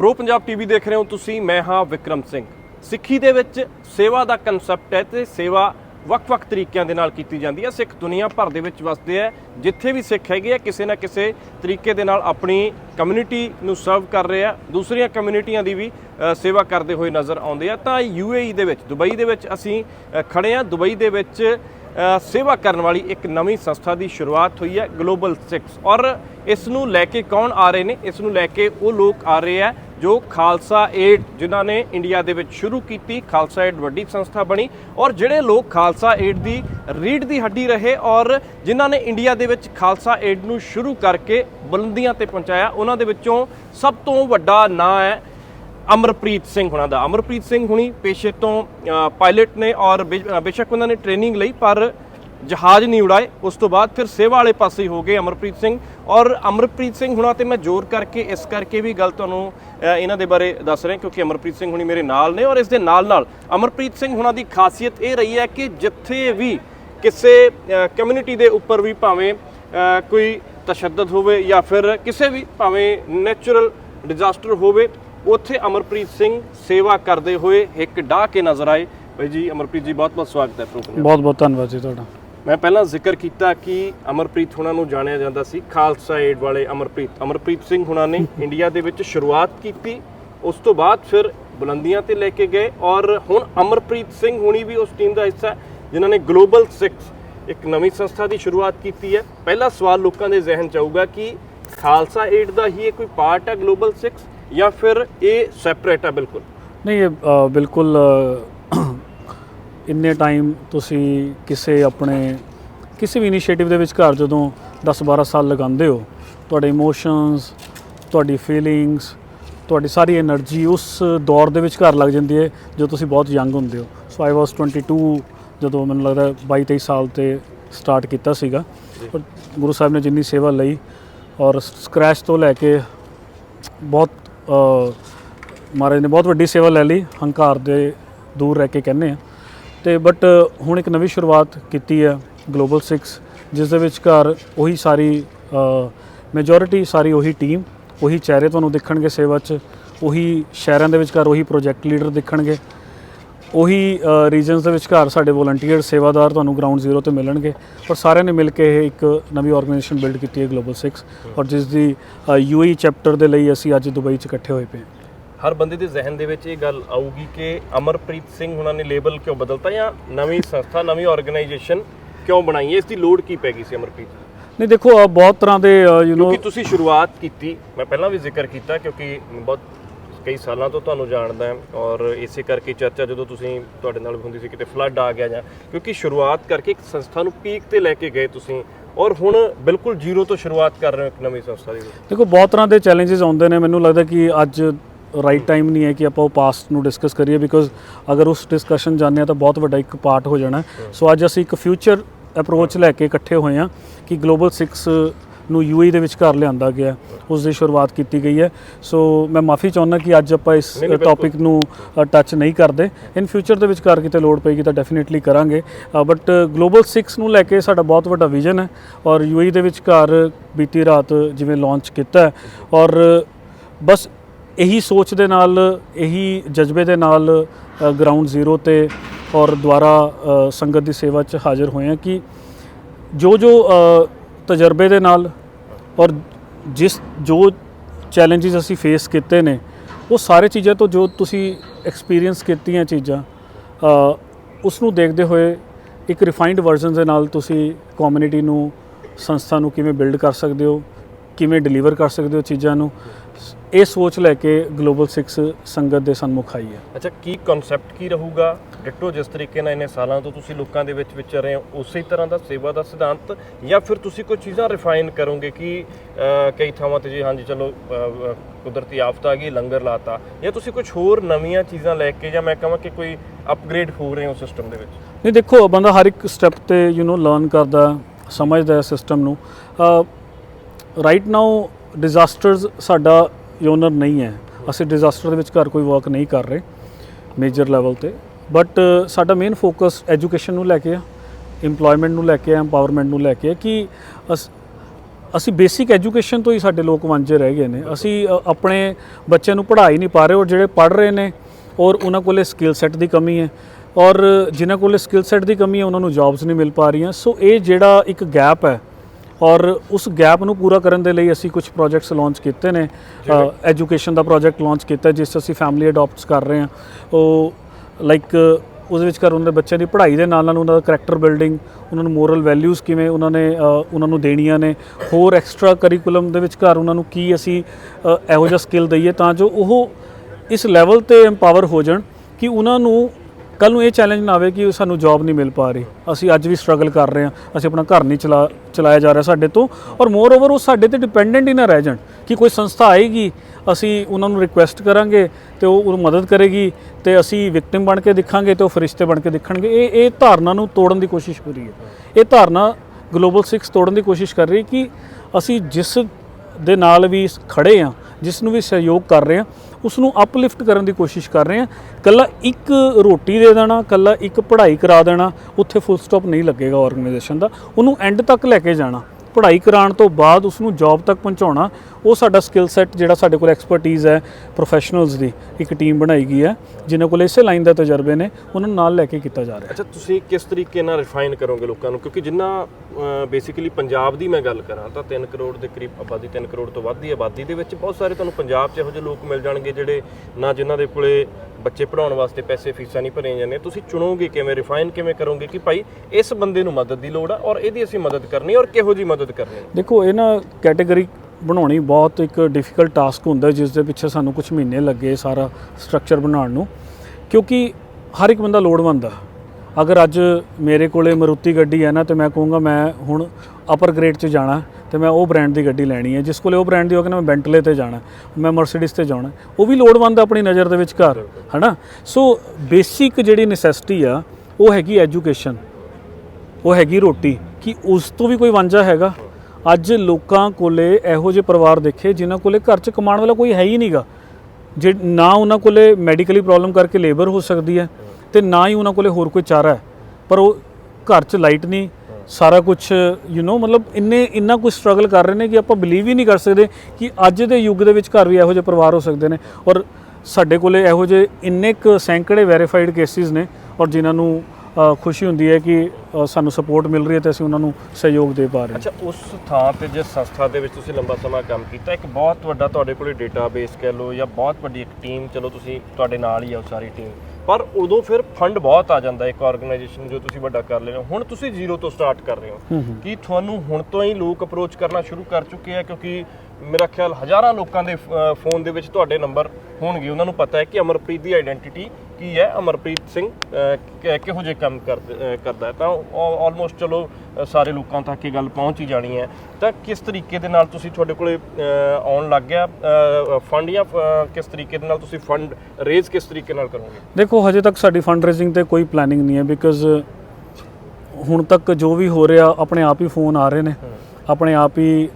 ਪ੍ਰੋ ਪੰਜਾਬ ਟੀਵੀ ਦੇਖ ਰਹੇ ਹੋ ਤੁਸੀਂ ਮੈਂ ਹਾਂ ਵਿਕਰਮ ਸਿੰਘ। ਸਿੱਖੀ ਦੇ ਵਿੱਚ ਸੇਵਾ ਦਾ ਕਨਸੈਪਟ ਹੈ ਤੇ ਸੇਵਾ ਵੱਖ-ਵੱਖ ਤਰੀਕਿਆਂ ਦੇ ਨਾਲ ਕੀਤੀ ਜਾਂਦੀ ਹੈ। ਸਿੱਖ ਦੁਨੀਆ ਭਰ ਦੇ ਵਿੱਚ ਵਸਦੇ ਆ ਜਿੱਥੇ ਵੀ ਸਿੱਖ ਹੈਗੇ ਆ ਕਿਸੇ ਨਾ ਕਿਸੇ ਤਰੀਕੇ ਦੇ ਨਾਲ ਆਪਣੀ ਕਮਿਊਨਿਟੀ ਨੂੰ ਸਰਵ ਕਰ ਰਹੇ ਆ। ਦੂਸਰੀਆਂ ਕਮਿਊਨਿਟੀਆਂ ਦੀ ਵੀ ਸੇਵਾ ਕਰਦੇ ਹੋਏ ਨਜ਼ਰ ਆਉਂਦੇ ਆ। ਤਾਂ ਯੂਏਈ ਦੇ ਵਿੱਚ ਦੁਬਈ ਦੇ ਵਿੱਚ ਅਸੀਂ ਅ, ਖੜੇ ਆ ਦੁਬਈ ਦੇ ਵਿੱਚ ਸੇਵਾ ਕਰਨ ਵਾਲੀ ਇੱਕ ਨਵੀਂ ਸੰਸਥਾ ਦੀ ਸ਼ੁਰੂਆਤ ਹੋਈ ਹੈ ਗਲੋਬਲ 6 ਔਰ ਇਸ ਨੂੰ ਲੈ ਕੇ ਕੌਣ ਆ ਰਹੇ ਨੇ? ਇਸ ਨੂੰ ਲੈ ਕੇ ਉਹ ਲੋਕ ਆ ਰਹੇ ਆ ਜੋ ਖਾਲਸਾ ਏਡ ਜਿਨ੍ਹਾਂ ਨੇ ਇੰਡੀਆ ਦੇ ਵਿੱਚ ਸ਼ੁਰੂ ਕੀਤੀ, ਖਾਲਸਾ ਏਡ ਵੱਡੀ ਸੰਸਥਾ ਬਣੀ ਔਰ ਜਿਹੜੇ ਲੋਕ ਖਾਲਸਾ ਏਡ ਦੀ ਰੀੜ ਦੀ ਹੱਡੀ ਰਹੇ ਔਰ ਜਿਨ੍ਹਾਂ ਨੇ ਇੰਡੀਆ ਦੇ ਵਿੱਚ ਖਾਲਸਾ ਏਡ ਨੂੰ ਸ਼ੁਰੂ ਕਰਕੇ ਬੁਲੰਦੀਆਂ ਤੇ ਪਹੁੰਚਾਇਆ, ਉਹਨਾਂ ਦੇ ਵਿੱਚੋਂ ਸਭ ਤੋਂ ਵੱਡਾ ਨਾਂ ਹੈ ਅਮਰਪ੍ਰੀਤ ਸਿੰਘ ਹੁਣਾਂ ਦਾ। ਅਮਰਪ੍ਰੀਤ ਸਿੰਘ ਹੁਣੀ ਪੇਸ਼ੇ ਤੋਂ ਪਾਇਲਟ ਨੇ ਔਰ ਬੇ- ਬੇਸ਼ੱਕ ਉਹਨਾਂ ਨੇ ਟ੍ਰੇਨਿੰਗ ਲਈ, ਪਰ ਜਹਾਜ਼ ਨਹੀਂ ਉਡਾਏ, ਉਸ ਤੋਂ ਬਾਅਦ ਫਿਰ ਸੇਵਾ ਵਾਲੇ ਪਾਸੇ ਹੋ ਗਏ ਅਮਰਪ੍ਰੀਤ ਸਿੰਘ। ਔਰ ਅਮਰਪ੍ਰੀਤ ਸਿੰਘ ਹੁਣਾਂ ਤੇ ਮੈਂ ਜ਼ੋਰ ਕਰਕੇ, ਇਸ ਕਰਕੇ ਵੀ ਗੱਲ ਤੁਹਾਨੂੰ ਇਹਨਾਂ ਦੇ ਬਾਰੇ ਦੱਸ ਰਿਹਾ, ਕਿਉਂਕਿ ਅਮਰਪ੍ਰੀਤ ਸਿੰਘ ਹੁਣੀ ਮੇਰੇ ਨਾਲ ਨੇ ਔਰ ਇਸ ਦੇ ਨਾਲ ਨਾਲ ਅਮਰਪ੍ਰੀਤ ਸਿੰਘ ਹੁਣਾਂ ਦੀ ਖਾਸੀਅਤ ਇਹ ਰਹੀ ਹੈ ਕਿ ਜਿੱਥੇ ਵੀ ਕਿਸੇ ਕਮਿਊਨਿਟੀ ਦੇ ਉੱਪਰ ਵੀ ਭਾਵੇਂ ਕੋਈ ਤਸ਼ੱਦਦ ਹੋਵੇ ਜਾਂ ਫਿਰ ਕਿਸੇ ਵੀ ਭਾਵੇਂ ਨੈਚੁਰਲ ਡਿਜ਼ਾਸਟਰ ਹੋਵੇ, ਉੱਥੇ ਅਮਰਪ੍ਰੀਤ ਸਿੰਘ ਸੇਵਾ ਕਰਦੇ ਹੋਏ ਇੱਕ ਡਾਹ ਕੇ ਨਜ਼ਰ ਆਏ। ਭਾਈ ਜੀ, ਅਮਰਪ੍ਰੀਤ ਜੀ ਬਹੁਤ ਬਹੁਤ ਸਵਾਗਤ ਹੈ ਪ੍ਰੋਗਰਾਮ ਬਹੁਤ ਬਹੁਤ ਧੰਨਵਾਦ ਜੀ ਤੁਹਾਡਾ। ਮੈਂ ਪਹਿਲਾਂ ਜ਼ਿਕਰ ਕੀਤਾ ਕਿ ਅਮਰਪ੍ਰੀਤ ਹੁਣਾਂ ਨੂੰ ਜਾਣਿਆ ਜਾਂਦਾ ਸੀ। ਖਾਲਸਾ ਏਡ ਵਾਲੇ ਅਮਰਪ੍ਰੀਤ ਅਮਰਪ੍ਰੀਤ ਸਿੰਘ ਹੁਣਾਂ ਨੇ ਇੰਡੀਆ ਦੇ ਵਿੱਚ ਸ਼ੁਰੂਆਤ ਕੀਤੀ। ਉਸ ਤੋਂ ਬਾਅਦ ਫਿਰ ਬੁਲੰਦੀਆਂ ਤੇ ਲੈ ਕੇ ਗਏ ਔਰ ਹੁਣ ਅਮਰਪ੍ਰੀਤ ਸਿੰਘ ਹੁਣੀ ਵੀ ਉਸ ਟੀਮ ਦਾ ਹਿੱਸਾ ਜਿਨ੍ਹਾਂ ਨੇ ਗਲੋਬਲ 6 ਇੱਕ ਨਵੀਂ ਸੰਸਥਾ ਦੀ ਸ਼ੁਰੂਆਤ ਕੀਤੀ ਹੈ। ਪਹਿਲਾ ਸਵਾਲ ਲੋਕਾਂ ਦੇ ਜ਼ਿਹਨ ਚ ਆਊਗਾ ਕਿ ਖਾਲਸਾ ਏਡ ਦਾ ਹੀ ਇਹ ਕੋਈ ਪਾਰਟ ਹੈ ਗਲੋਬਲ 6 ਜਾਂ ਫਿਰ ਇਹ ਸੈਪਰੇਟ ਹੈ ਬਿਲਕੁਲ? ਨਹੀਂ ਇਹ ਬਿਲਕੁਲ ਇੰਨੇ ਟਾਈਮ ਤੁਸੀਂ ਕਿਸੇ ਆਪਣੇ, ਕਿਸੇ ਵੀ ਇਨੀਸ਼ੀਏਟਿਵ ਦੇ ਵਿੱਚ ਘਰ ਜਦੋਂ 10-12 ਸਾਲ ਲਗਾਉਂਦੇ ਹੋ, ਤੁਹਾਡੇ ਇਮੋਸ਼ਨਸ ਤੁਹਾਡੀ ਫੀਲਿੰਗਸ ਤੁਹਾਡੀ ਸਾਰੀ એનર્ਜੀ ਉਸ ਦੌਰ ਦੇ ਵਿੱਚ ਘਰ ਲੱਗ ਜਾਂਦੀ ਹੈ ਜੋ ਤੁਸੀਂ ਬਹੁਤ ਯੰਗ ਹੁੰਦੇ ਹੋ। ਸੋ ਆਈ ਵਾਸ 22 ਜਦੋਂ ਮੈਨੂੰ ਲੱਗਦਾ 22-23 ਸਾਲ ਤੇ ਸਟਾਰਟ ਕੀਤਾ ਸੀਗਾ। ਔਰ ਗੁਰੂ ਸਾਹਿਬ ਨੇ ਜਿੰਨੀ ਸੇਵਾ ਲਈ ਔਰ ਸਕ੍ਰੈਚ ਤੋਂ ਲੈ ਕੇ ਬਹੁਤ ਮਹਾਰਾਜ ਨੇ ਬਹੁਤ ਵੱਡੀ ਸੇਵਾ ਲੈ ਲਈ, ਹੰਕਾਰ ਦੇ ਦੂਰ ਰਹਿ ਕੇ ਕਹਿੰਦੇ ਆ। ਤੇ ਬਟ ਹੁਣ ਇੱਕ ਨਵੀਂ ਸ਼ੁਰੂਆਤ ਕੀਤੀ ਹੈ ਗਲੋਬਲ 6 ਜਿਸ ਦੇ ਵਿਚਕਾਰ ਉਹੀ ਸਾਰੀ ਮੈਜੋਰਿਟੀ ਸਾਰੀ ਉਹੀ ਟੀਮ ਉਹੀ ਚਿਹਰੇ ਤੁਹਾਨੂੰ ਦਿਖਣਗੇ ਸੇਵਾ 'ਚ, ਉਹੀ ਸ਼ਹਿਰਾਂ ਦੇ ਵਿਚਕਾਰ ਉਹੀ ਪ੍ਰੋਜੈਕਟ ਲੀਡਰ ਦਿਖਣਗੇ, ਉਹੀ ਰੀਜਨਸ ਦੇ ਵਿਚਕਾਰ ਸਾਡੇ ਵੋਲੰਟੀਅਰ ਸੇਵਾਦਾਰ ਤੁਹਾਨੂੰ ਗਰਾਊਂਡ ਜ਼ੀਰੋ ਤੇ ਮਿਲਣਗੇ, ਔਰ ਸਾਰਿਆਂ ਨੇ ਮਿਲ ਕੇ ਇਹ ਇੱਕ ਨਵੀਂ ਆਰਗੇਨਾਈਜੇਸ਼ਨ ਬਿਲਡ ਕੀਤੀ ਹੈ ਗਲੋਬਲ 6 ਔਰ ਜਿਸ ਦੀ ਯੂਏਈ ਚੈਪਟਰ ਦੇ ਲਈ ਅਸੀਂ ਅੱਜ ਦੁਬਈ 'ਚ ਇਕੱਠੇ ਹੋਏ ਪਏ ਹਰ ਬੰਦੇ ਦੇ ਜ਼ਿਹਨ ਦੇ ਵਿੱਚ ਇਹ ਗੱਲ ਆਊਗੀ ਕਿ ਅਮਰਪ੍ਰੀਤ ਸਿੰਘ ਹੁਣਾਂ ਨੇ ਲੇਬਲ ਕਿਉਂ ਬਦਲਤਾ ਜਾਂ ਨਵੀਂ ਸੰਸਥਾ ਨਵੀਂ ਆਰਗੇਨਾਈਜੇਸ਼ਨ ਕਿਉਂ ਬਣਾਈ ਹੈ? ਇਸ ਦੀ ਲੋੜ ਕੀ ਪੈ ਗਈ ਸੀ ਅਮਰਪ੍ਰੀਤ? ਨਹੀਂ ਦੇਖੋ ਬਹੁਤ ਤਰ੍ਹਾਂ ਦੇ ਯੂ نو ਕਿਉਂਕਿ ਤੁਸੀਂ ਸ਼ੁਰੂਆਤ ਕੀਤੀ ਮੈਂ ਪਹਿਲਾਂ ਵੀ ਜ਼ਿਕਰ ਕੀਤਾ ਕਿਉਂਕਿ ਬਹੁਤ ਕਈ ਸਾਲਾਂ ਤੋਂ ਤੁਹਾਨੂੰ ਜਾਣਦਾ ਹਾਂ ਔਰ ਇਸੇ ਕਰਕੇ ਚਰਚਾ ਜਦੋਂ ਤੁਸੀਂ ਤੁਹਾਡੇ ਨਾਲ ਹੁੰਦੀ ਸੀ ਕਿਤੇ ਫਲੱਡ ਆ ਗਿਆ ਜਾਂ ਕਿਉਂਕਿ ਸ਼ੁਰੂਆਤ ਕਰਕੇ ਇੱਕ ਸੰਸਥਾ ਨੂੰ ਪੀਕ ਤੇ ਲੈ ਕੇ ਗਏ ਤੁਸੀਂ ਔਰ ਹੁਣ ਬਿਲਕੁਲ ਜ਼ੀਰੋ ਤੋਂ ਸ਼ੁਰੂਆਤ ਕਰ ਰਹੇ ਹੋ ਇੱਕ ਨਵੀਂ ਸੰਸਥਾ ਦੀ। ਦੇਖੋ ਬਹੁਤ ਤਰ੍ਹਾਂ ਦੇ ਚੈਲੰਜਸ ਆਉਂਦੇ ਨੇ। ਮੈਨੂੰ ਲੱਗਦਾ ਕਿ ਅੱਜ ਰਾਈਟ ਟਾਈਮ ਨਹੀਂ ਹੈ ਕਿ ਆਪਾਂ ਉਹ ਪਾਸਟ ਨੂੰ ਡਿਸਕਸ ਕਰੀਏ ਬਿਕੋਜ਼ ਅਗਰ ਉਸ ਡਿਸਕਸ਼ਨ ਜਾਂਦੇ ਆ ਤਾਂ ਬਹੁਤ ਵੱਡਾ ਇੱਕ ਪਾਰਟ ਹੋ ਜਾਣਾ ਸੋ ਅੱਜ ਅਸੀਂ ਇੱਕ ਫਿਊਚਰ ਅਪਰੋਚ ਲੈ ਕੇ ਇਕੱਠੇ ਹੋਏ ਹਾਂ ਕਿ ਗਲੋਬਲ 6 ਨੂੰ ਯੂਏਈ ਦੇ ਵਿੱਚ ਘਰ ਲਿਆਂਦਾ ਗਿਆ ਉਸ ਦੀ ਸ਼ੁਰੂਆਤ ਕੀਤੀ ਗਈ ਹੈ। ਸੋ ਮੈਂ ਮਾਫੀ ਚਾਹੁੰਦਾ ਕਿ ਅੱਜ ਆਪਾਂ ਇਸ। ਟੌਪਿਕ ਨੂੰ ਟੱਚ ਨਹੀਂ ਕਰਦੇ। ਇਨ ਫਿਊਚਰ ਦੇ ਵਿੱਚ ਘਰ ਕਿਤੇ ਲੋੜ ਪਏਗੀ ਤਾਂ ਡੈਫੀਨਿਟਲੀ ਕਰਾਂਗੇ। ਬਟ ਗਲੋਬਲ 6 ਨੂੰ ਲੈ ਕੇ ਸਾਡਾ ਬਹੁਤ ਵੱਡਾ ਵਿਜ਼ਨ ਹੈ ਔਰ ਯੂਏਈ ਦੇ ਵਿੱਚ ਘਰ ਬੀਤੀ ਰਾਤ ਜਿਵੇਂ ਲਾਂਚ ਕੀਤਾ ਔਰ ਬਸ ਇਹੀ ਸੋਚ ਦੇ ਨਾਲ ਇਹੀ ਜਜ਼ਬੇ ਦੇ ਨਾਲ ਗਰਾਊਂਡ ਜ਼ੀਰੋ ਤੇ ਔਰ ਦੁਆਰਾ ਸੰਗਤ ਦੀ ਸੇਵਾ 'ਚ ਹਾਜ਼ਰ ਹੋਏ ਹਾਂ ਕਿ ਜੋ ਜੋ ਤਜਰਬੇ ਦੇ ਨਾਲ ਔਰ ਜਿਸ ਜੋ ਚੈਲੰਜਸ ਅਸੀਂ ਫੇਸ ਕੀਤੇ ਨੇ ਉਹ ਸਾਰੇ ਚੀਜ਼ਾਂ ਤੋਂ ਜੋ ਤੁਸੀਂ ਐਕਸਪੀਰੀਅੰਸ ਕੀਤੀਆਂ ਚੀਜ਼ਾਂ ਅ, ਉਸ ਨੂੰ ਦੇਖਦੇ ਹੋਏ ਇੱਕ ਰਿਫਾਈਨਡ ਵਰਜ਼ਨ ਦੇ ਨਾਲ ਤੁਸੀਂ ਕਮਿਊਨਿਟੀ ਨੂੰ ਸੰਸਥਾ ਨੂੰ ਕਿਵੇਂ ਬਿਲਡ ਕਰ ਸਕਦੇ ਹੋ ਕਿਵੇਂ ਡਿਲੀਵਰ ਕਰ ਸਕਦੇ ਹੋ ਚੀਜ਼ਾਂ ਨੂੰ ਇਹ ਸੋਚ ਲੈ ਕੇ ਗਲੋਬਲ 6 ਸੰਗਤ ਦੇ ਸਨਮੁਖ ਆਈ ਹੈ। ਅੱਛਾ ਕੀ ਕਨਸੈਪਟ ਕੀ ਰਹੂਗਾ? ਡਿੱਟੋ ਜਿਸ ਤਰੀਕੇ ਨਾਲ ਇਹਨੇ ਸਾਲਾਂ ਤੋਂ ਤੁਸੀਂ ਲੋਕਾਂ ਦੇ ਵਿੱਚ ਵਿਚਰ ਰਹੇ ਹੋ ਉਸੇ ਤਰ੍ਹਾਂ ਦਾ ਸੇਵਾ ਦਾ ਸਿਧਾਂਤ ਜਾਂ ਫਿਰ ਤੁਸੀਂ ਕੋਈ ਚੀਜ਼ਾਂ ਰਿਫਾਈਨ ਕਰੋਗੇ ਕਿ ਕਈ ਥਾਵਾਂ ਤੇ ਜੀ ਹਾਂਜੀ ਚਲੋ ਕੁਦਰਤੀ ਆਫਤ ਆ ਗਈ ਲੰਗਰ ਲਾਤਾ ਜਾਂ ਤੁਸੀਂ ਕੁਝ ਹੋਰ ਨਵੀਆਂ ਚੀਜ਼ਾਂ ਲੈ ਕੇ ਜਾਂ ਮੈਂ ਕਹਾਂ ਕਿ ਕੋਈ ਅਪਗ੍ਰੇਡ ਹੋ ਰਹੇ ਹੋ ਸਿਸਟਮ ਦੇ ਵਿੱਚ? ਨਹੀਂ ਦੇਖੋ ਬੰਦਾ ਹਰ ਇੱਕ ਸਟੈਪ ਤੇ ਯੂ نو ਲਰਨ ਕਰਦਾ ਸਮਝਦਾ ਸਿਸਟਮ ਨੂੰ। ਰਾਈਟ ਨਾਓ ਡਿਜ਼ਾਸਟਰਸ ਸਾਡਾ ਯੋਨਰ ਨਹੀਂ ਹੈ। ਅਸੀਂ ਡਿਜ਼ਾਸਟਰ ਦੇ ਵਿੱਚ ਘਰ ਕੋਈ ਵਰਕ ਨਹੀਂ ਕਰ ਰਹੇ ਮੇਜਰ ਲੈਵਲ ਤੇ। ਬਟ ਸਾਡਾ ਮੇਨ ਫੋਕਸ ਐਜੂਕੇਸ਼ਨ ਨੂੰ ਲੈ ਕੇ ਆ EMPLOYMENT ਨੂੰ ਲੈ ਕੇ ਆ ਐਮਪਾਵਰਮੈਂਟ ਨੂੰ ਲੈ ਕੇ ਆ ਕਿ ਅਸ ਬੇਸਿਕ ਐਜੂਕੇਸ਼ਨ ਤੋਂ ਹੀ ਸਾਡੇ ਲੋਕ ਵਾਂਝੇ ਰਹਿ ਗਏ ਨੇ। ਅਸੀਂ ਆਪਣੇ ਬੱਚਿਆਂ ਨੂੰ ਪੜ੍ਹਾ ਹੀ ਨਹੀਂ ਪਾ ਰਹੇ ਔਰ ਜਿਹੜੇ ਪੜ੍ਹ ਰਹੇ ਨੇ ਔਰ ਉਹਨਾਂ ਕੋਲੇ ਸਕਿੱਲ ਸੈੱਟ ਦੀ ਕਮੀ ਹੈ। ਔਰ ਜਿਨ੍ਹਾਂ ਕੋਲੇ ਸਕਿੱਲ ਸੈੱਟ ਦੀ ਕਮੀ ਹੈ ਉਹਨਾਂ ਨੂੰ ਜੌਬਸ ਨਹੀਂ ਮਿਲ ਪਾ ਰਹੀਆਂ। ਸੋ ਇਹ ਜਿਹੜਾ ਇੱਕ ਗੈਪ ਹੈ ਔਰ ਉਸ ਗੈਪ ਨੂੰ ਪੂਰਾ ਕਰਨ ਦੇ ਲਈ ਅਸੀਂ ਕੁਝ ਪ੍ਰੋਜੈਕਟਸ ਲਾਂਚ ਕੀਤੇ ਨੇ। ਐਜੂਕੇਸ਼ਨ ਦਾ ਪ੍ਰੋਜੈਕਟ ਲਾਂਚ ਕੀਤਾ ਜਿਸ ਅਸੀਂ ਫੈਮਿਲੀ ਅਡਾਪਟਸ ਕਰ ਰਹੇ ਹਾਂ। ਉਹ ਲਾਈਕ ਉਹਦੇ ਵਿੱਚ ਕਰ ਉਹਨਾਂ ਦੇ ਬੱਚਿਆਂ ਦੀ ਪੜ੍ਹਾਈ ਦੇ ਨਾਲ ਨਾਲ ਉਹਨਾਂ ਦਾ ਕਰੈਕਟਰ ਬਿਲਡਿੰਗ ਉਹਨਾਂ ਨੂੰ ਮੋਰਲ ਵੈਲਿਊਜ਼ ਕਿਵੇਂ ਉਹਨਾਂ ਨੇ ਉਹਨਾਂ ਨੂੰ ਦੇਣੀਆਂ ਨੇ। ਹੋਰ ਐਕਸਟਰਾ ਕਰਿਕੂਲਮ ਦੇ ਵਿੱਚ ਘਰ ਉਹਨਾਂ ਨੂੰ ਕੀ ਅਸੀਂ ਇਹੋ ਜਿਹਾ ਸਕਿੱਲ ਦਈਏ ਤਾਂ ਜੋ ਉਹ ਇਸ ਲੈਵਲ ਤੇ ਐਮਪਾਵਰ ਹੋ ਜਾਣ ਕਿ ਉਹਨਾਂ ਨੂੰ ਕੱਲ ਨੂੰ ਇਹ ਚੈਲੰਜ ਨਾ ਆਵੇ ਕਿ ਸਾਨੂੰ ਜੌਬ ਨਹੀਂ ਮਿਲ ਪਾ ਰਹੀ। ਅਸੀਂ ਅੱਜ ਵੀ ਸਟਰਗਲ ਕਰ ਰਹੇ ਹਾਂ। ਅਸੀਂ ਆਪਣਾ ਘਰ ਨਹੀਂ ਚਲਾ, ਚਲਾਇਆ ਜਾ ਰਿਹਾ ਸਾਡੇ ਤੋਂ। ਔਰ ਮੋਰ ਓਵਰ ਉਹ ਸਾਡੇ ਤੇ ਡਿਪੈਂਡੈਂਟ ਹੀ ਨਾ ਰਹਿ ਜਾਣ ਕਿ ਕੋਈ ਸੰਸਥਾ ਆਏਗੀ, ਅਸੀਂ ਉਹਨਾਂ ਨੂੰ ਰਿਕੁਐਸਟ ਕਰਾਂਗੇ ਤੇ ਉਹ ਉਹਨੂੰ ਮਦਦ ਕਰੇਗੀ ਤੇ ਅਸੀਂ ਵਿਕਟਿਮ ਬਣ ਕੇ ਦਿਖਾਂਗੇ ਤੇ ਉਹ ਫਰਿਸ਼ਤੇ ਬਣ ਕੇ ਦਿਖਣਗੇ। ਇਹ ਇਹ ਧਾਰਨਾ ਨੂੰ ਤੋੜਨ ਦੀ ਕੋਸ਼ਿਸ਼ ਹੋ ਰਹੀ ਹੈ। ਇਹ ਧਾਰਨਾ ਗਲੋਬਲ 6 ਤੋੜਨ ਦੀ ਕੋਸ਼ਿਸ਼ ਕਰ ਰਹੀ ਕਿ ਅਸੀਂ ਜਿਸ ਦੇ ਨਾਲ ਵੀ ਖੜੇ ਆ ਜਿਸ ਨੂੰ ਵੀ ਸਹਿਯੋਗ ਕਰ ਰਹੇ ਆ ਉਸ ਨੂੰ ਅਪਲਿਫਟ ਕਰਨ ਦੀ ਕੋਸ਼ਿਸ਼ ਕਰ ਰਹੇ ਹਾਂ। ਕੱਲਾ ਇੱਕ ਰੋਟੀ ਦੇ ਦੇਣਾ, ਕੱਲਾ ਇੱਕ ਪੜ੍ਹਾਈ ਕਰਾ ਦੇਣਾ, ਉੱਥੇ ਫੁੱਲ ਸਟਾਪ ਨਹੀਂ ਲੱਗੇਗਾ ਆਰਗੇਨਾਈਜੇਸ਼ਨ ਦਾ। ਉਹਨੂੰ ਐਂਡ ਤੱਕ ਲੈ ਕੇ ਜਾਣਾ। ਪੜ੍ਹਾਈ ਕਰਾਉਣ ਤੋਂ ਬਾਅਦ ਉਸ ਨੂੰ ਜੌਬ ਤੱਕ ਪਹੁੰਚਾਉਣਾ, ਉਹ ਸਾਡਾ ਸਕਿੱਲ ਸੈੱਟ ਜਿਹੜਾ ਸਾਡੇ ਕੋਲ ਐਕਸਪਰਟੀਜ਼ ਹੈ ਪ੍ਰੋਫੈਸ਼ਨਲਸ ਦੀ ਇੱਕ ਟੀਮ ਬਣਾਈ ਗਈ ਹੈ, ਜਿਨ੍ਹਾਂ ਕੋਲ ਇਸੇ ਲਾਈਨ ਦਾ ਤਜਰਬੇ ਨੇ, ਉਹਨਾਂ ਨੂੰ ਨਾਲ ਲੈ ਕੇ ਕੀਤਾ ਜਾ ਰਿਹਾ ਹੈ। ਅੱਛਾ, ਤੁਸੀਂ ਕਿਸ ਤਰੀਕੇ ਨਾਲ ਰਿਫਾਈਨ ਕਰੋਗੇ ਲੋਕਾਂ ਨੂੰ? ਕਿਉਂਕਿ ਜਿੰਨਾ ਬੇਸਿਕਲੀ ਪੰਜਾਬ ਦੀ ਮੈਂ ਗੱਲ ਕਰਾਂ, ਤਾਂ 3 ਕਰੋੜ ਦੇ ਕਰੀਬ, ਆਬਾਦੀ 3 ਕਰੋੜ ਤੋਂ ਵੱਧ ਦੀ ਆਬਾਦੀ ਦੇ ਵਿੱਚ ਬਹੁਤ ਸਾਰੇ ਤੁਹਾਨੂੰ ਪੰਜਾਬ 'ਚ ਇਹੋ ਜਿਹੇ ਲੋਕ ਮਿਲ ਜਾਣਗੇ ਜਿਹੜੇ ਨਾ ਜਿਨ੍ਹਾਂ ਦੇ ਕੋਲੇ ਬੱਚੇ ਪੜਾਉਣ ਵਾਸਤੇ ਪੈਸੇ, ਫੀਸਾਂ ਨਹੀਂ ਭਰੀਆਂ ਜਾਂਦੀਆਂ। ਤੁਸੀਂ ਚੁਣੋਗੇ ਕਿਵੇਂ ਰਿਫਾਈਨ ਕਿਵੇਂ ਕਰੋਗੇ ਕਿ ਭਾਈ ਇਸ ਬੰਦੇ ਨੂੰ ਮਦਦ ਦੀ ਲੋੜ ਆ ਔਰ ਇਹਦੀ ਅਸੀਂ ਮਦਦ ਕਰਨੀ ਔਰ ਕਿਹੋ ਜੀ ਮਦਦ ਕਰਨੀ ਹੈ ਦੇਖੋ, ਇਹ ਨਾ ਕੈਟਾਗਰੀ ਬਣਾਉਣੀ ਬਹੁਤ ਇੱਕ ਡਿਫਿਕਲਟ ਟਾਸਕ ਹੁੰਦਾ ਜਿਸ ਦੇ ਪਿੱਛੇ ਸਾਨੂੰ ਕੁਝ ਮਹੀਨੇ ਲੱਗੇ ਸਾਰਾ ਸਟਰਕਚਰ ਬਣਾਉਣ ਨੂੰ। ਕਿਉਂਕਿ ਹਰ ਇੱਕ ਬੰਦਾ ਲੋੜਵੰਦ ਆ। ਅਗਰ ਅੱਜ ਮੇਰੇ ਕੋਲੇ ਮਰੂਤੀ ਗੱਡੀ ਹੈ ਨਾ, ਤੇ ਮੈਂ ਕਹੂੰਗਾ, ਮੈਂ ਹੁਣ ਅਪਰ ਗ੍ਰੇਡ 'ਚ ਜਾਣਾ, ਤੇ ਮੈਂ ਉਹ ਬ੍ਰਾਂਡ ਦੀ ਗੱਡੀ ਲੈਣੀ ਹੈ। ਜਿਸ ਕੋਲੇ ਉਹ ਬ੍ਰਾਂਡ ਦੀ ਹੋਵੇ ਮੈਂ ਬੈਂਟਲੇ ਤੇ ਜਾਣਾ, ਮੈਂ ਮਰਸੀਡੀਜ਼ ਤੇ ਜਾਣਾ, ਉਹ ਵੀ ਲੋੜਵੰਦ ਆਪਣੀ ਨਜ਼ਰ ਦੇ ਵਿੱਚ ਘਰ, ਹਨਾ? ਸੋ ਬੇਸਿਕ ਜਿਹੜੀ ਨੈਸੈਸਿਟੀ ਆ, ਉਹ ਹੈਗੀ ਐਜੂਕੇਸ਼ਨ ਉਹ ਹੈਗੀ ਰੋਟੀ। ਕਿ ਉਸ ਤੋਂ ਵੀ ਕੋਈ ਵਾਂਝਾ ਹੈਗਾ? ਅੱਜ ਲੋਕਾਂ ਕੋਲੇ ਇਹੋ ਜਿਹੇ ਪਰਿਵਾਰ ਦੇਖੇ, ਜਿਨ੍ਹਾਂ ਕੋਲੇ ਘਰ 'ਚ ਕਮਾਉਣ ਵਾਲਾ ਕੋਈ ਹੈ ਹੀ ਨਹੀਂਗਾ ਜੇ ਨਾ ਉਹਨਾਂ ਕੋਲੇ ਮੈਡੀਕਲੀ ਪ੍ਰੋਬਲਮ ਕਰਕੇ ਲੇਬਰ ਹੋ ਸਕਦੀ ਹੈ ਤੇ ਨਾ ਹੀ ਉਹਨਾਂ ਕੋਲੇ ਹੋਰ ਕੋਈ ਚਾਰਾ ਹੈ। ਪਰ ਉਹ ਘਰ 'ਚ ਲਾਈਟ ਨਹੀਂ, ਸਾਰਾ ਕੁਝ ਯੂ نو ਮਤਲਬ ਇੰਨੇ, ਇੰਨਾ ਕੁਝ ਸਟਰਗਲ ਕਰ ਰਹੇ ਨੇ ਕਿ ਆਪਾਂ ਬਿਲੀਵ ਹੀ ਨਹੀਂ ਕਰ ਸਕਦੇ ਕਿ ਅੱਜ ਦੇ ਯੁੱਗ ਦੇ ਵਿੱਚ ਘਰ ਵੀ ਇਹੋ ਜਿਹੇ ਪਰਿਵਾਰ ਹੋ ਸਕਦੇ ਨੇ। ਔਰ ਸਾਡੇ ਕੋਲੇ ਇਹੋ ਜਿਹੇ ਇੰਨੇ ਕੁ ਸੈਂਕੜੇ ਵੈਰੀਫਾਈਡ ਕੇਸਿਸ ਨੇ ਔਰ ਜਿਨ੍ਹਾਂ ਨੂੰ ਖੁਸ਼ੀ ਹੁੰਦੀ ਹੈ ਕਿ ਸਾਨੂੰ ਸਪੋਰਟ ਮਿਲ ਰਹੀ ਹੈ ਤੇ ਅਸੀਂ ਉਹਨਾਂ ਨੂੰ ਸਹਿਯੋਗ ਦੇ ਪਾ ਰਹੇ ਹਾਂ। ਅੱਛਾ ਉਸ ਥਾਂ ਤੇ ਜਿਸ ਸੰਸਥਾ ਦੇ ਵਿੱਚ ਤੁਸੀਂ ਲੰਬਾ ਸਮਾਂ ਕੰਮ ਕੀਤਾ ਇੱਕ ਬਹੁਤ ਵੱਡਾ ਤੁਹਾਡੇ ਕੋਲੇ ਡੇਟਾਬੇਸ ਕਹਿ ਲਓ ਜਾਂ ਬਹੁਤ ਵੱਡੀ ਇੱਕ ਟੀਮ ਚਲੋ ਤੁਸੀਂ ਤੁਹਾਡੇ ਨਾਲ ਹੀ ਆ ਉਹ ਸਾਰੀ ਟੀਮ ਪਰ ਉਦੋਂ ਫਿਰ ਫੰਡ ਬਹੁਤ ਆ ਜਾਂਦਾ ਇੱਕ ਆਰਗੇਨਾਈਜੇਸ਼ਨ ਜੋ ਤੁਸੀਂ ਵੱਡਾ ਕਰ ਲੈਣਾ ਹੁਣ ਤੁਸੀਂ ਜ਼ੀਰੋ ਤੋਂ ਸਟਾਰਟ ਕਰ ਰਹੇ ਹੋ। ਕੀ ਤੁਹਾਨੂੰ ਹੁਣ ਤੋਂ ਹੀ ਲੋਕ ਅਪਰੋਚ ਕਰਨਾ ਸ਼ੁਰੂ ਕਰ ਚੁੱਕੇ ਆ ਕਿਉਂਕਿ ਮੇਰਾ ਖਿਆਲ ਹਜ਼ਾਰਾਂ ਲੋਕਾਂ ਦੇ ਫੋਨ ਦੇ ਵਿੱਚ ਤੁਹਾਡੇ ਨੰਬਰ ਹੋਣਗੇ। ਉਹਨਾਂ ਨੂੰ ਪਤਾ ਹੈ ਕਿ ਅਮਰਪ੍ਰੀਤ ਦੀ ਆਇਡੈਂਟੀਟੀ ਕੀ ਹੈ। ਅਮਰਪ੍ਰੀਤ ਸਿੰਘ ਕਿਹੋ ਜਿਹੇ ਕੰਮ ਕਰਦ- ਹੈ। ਤਾਂ ਆਲਮੋਸਟ ਚਲੋ ਸਾਰੇ ਲੋਕਾਂ ਤੱਕ ਇਹ ਗੱਲ ਪਹੁੰਚ ਹੀ ਜਾਣੀ ਹੈ। ਤਾਂ ਕਿਸ ਤਰੀਕੇ ਦੇ ਨਾਲ ਤੁਸੀਂ ਤੁਹਾਡੇ ਕੋਲੇ ਆਉਣ ਲੱਗ ਗਿਆ? ਫੰਡ ਜਾਂ ਕਿਸ ਤਰੀਕੇ ਦੇ ਨਾਲ ਤੁਸੀਂ ਫੰਡ ਰੇਜ਼ ਕਿਸ ਤਰੀਕੇ ਨਾਲ ਕਰੋਗੇ? ਦੇਖੋ ਹਜੇ ਤੱਕ ਸਾਡੀ ਫੰਡ ਰੇਜ਼ਿੰਗ ਤੇ ਕੋਈ ਪਲੈਨਿੰਗ ਨਹੀਂ ਹੈ ਬਿਕਾਜ਼ ਹੁਣ ਤੱਕ ਜੋ ਵੀ ਹੋ ਰਿਹਾ ਆਪਣੇ ਆਪ ਹੀ ਫੋਨ ਆ ਰਹੇ ਨੇ। ਆਪਣੇ ਆਪ ਹੀ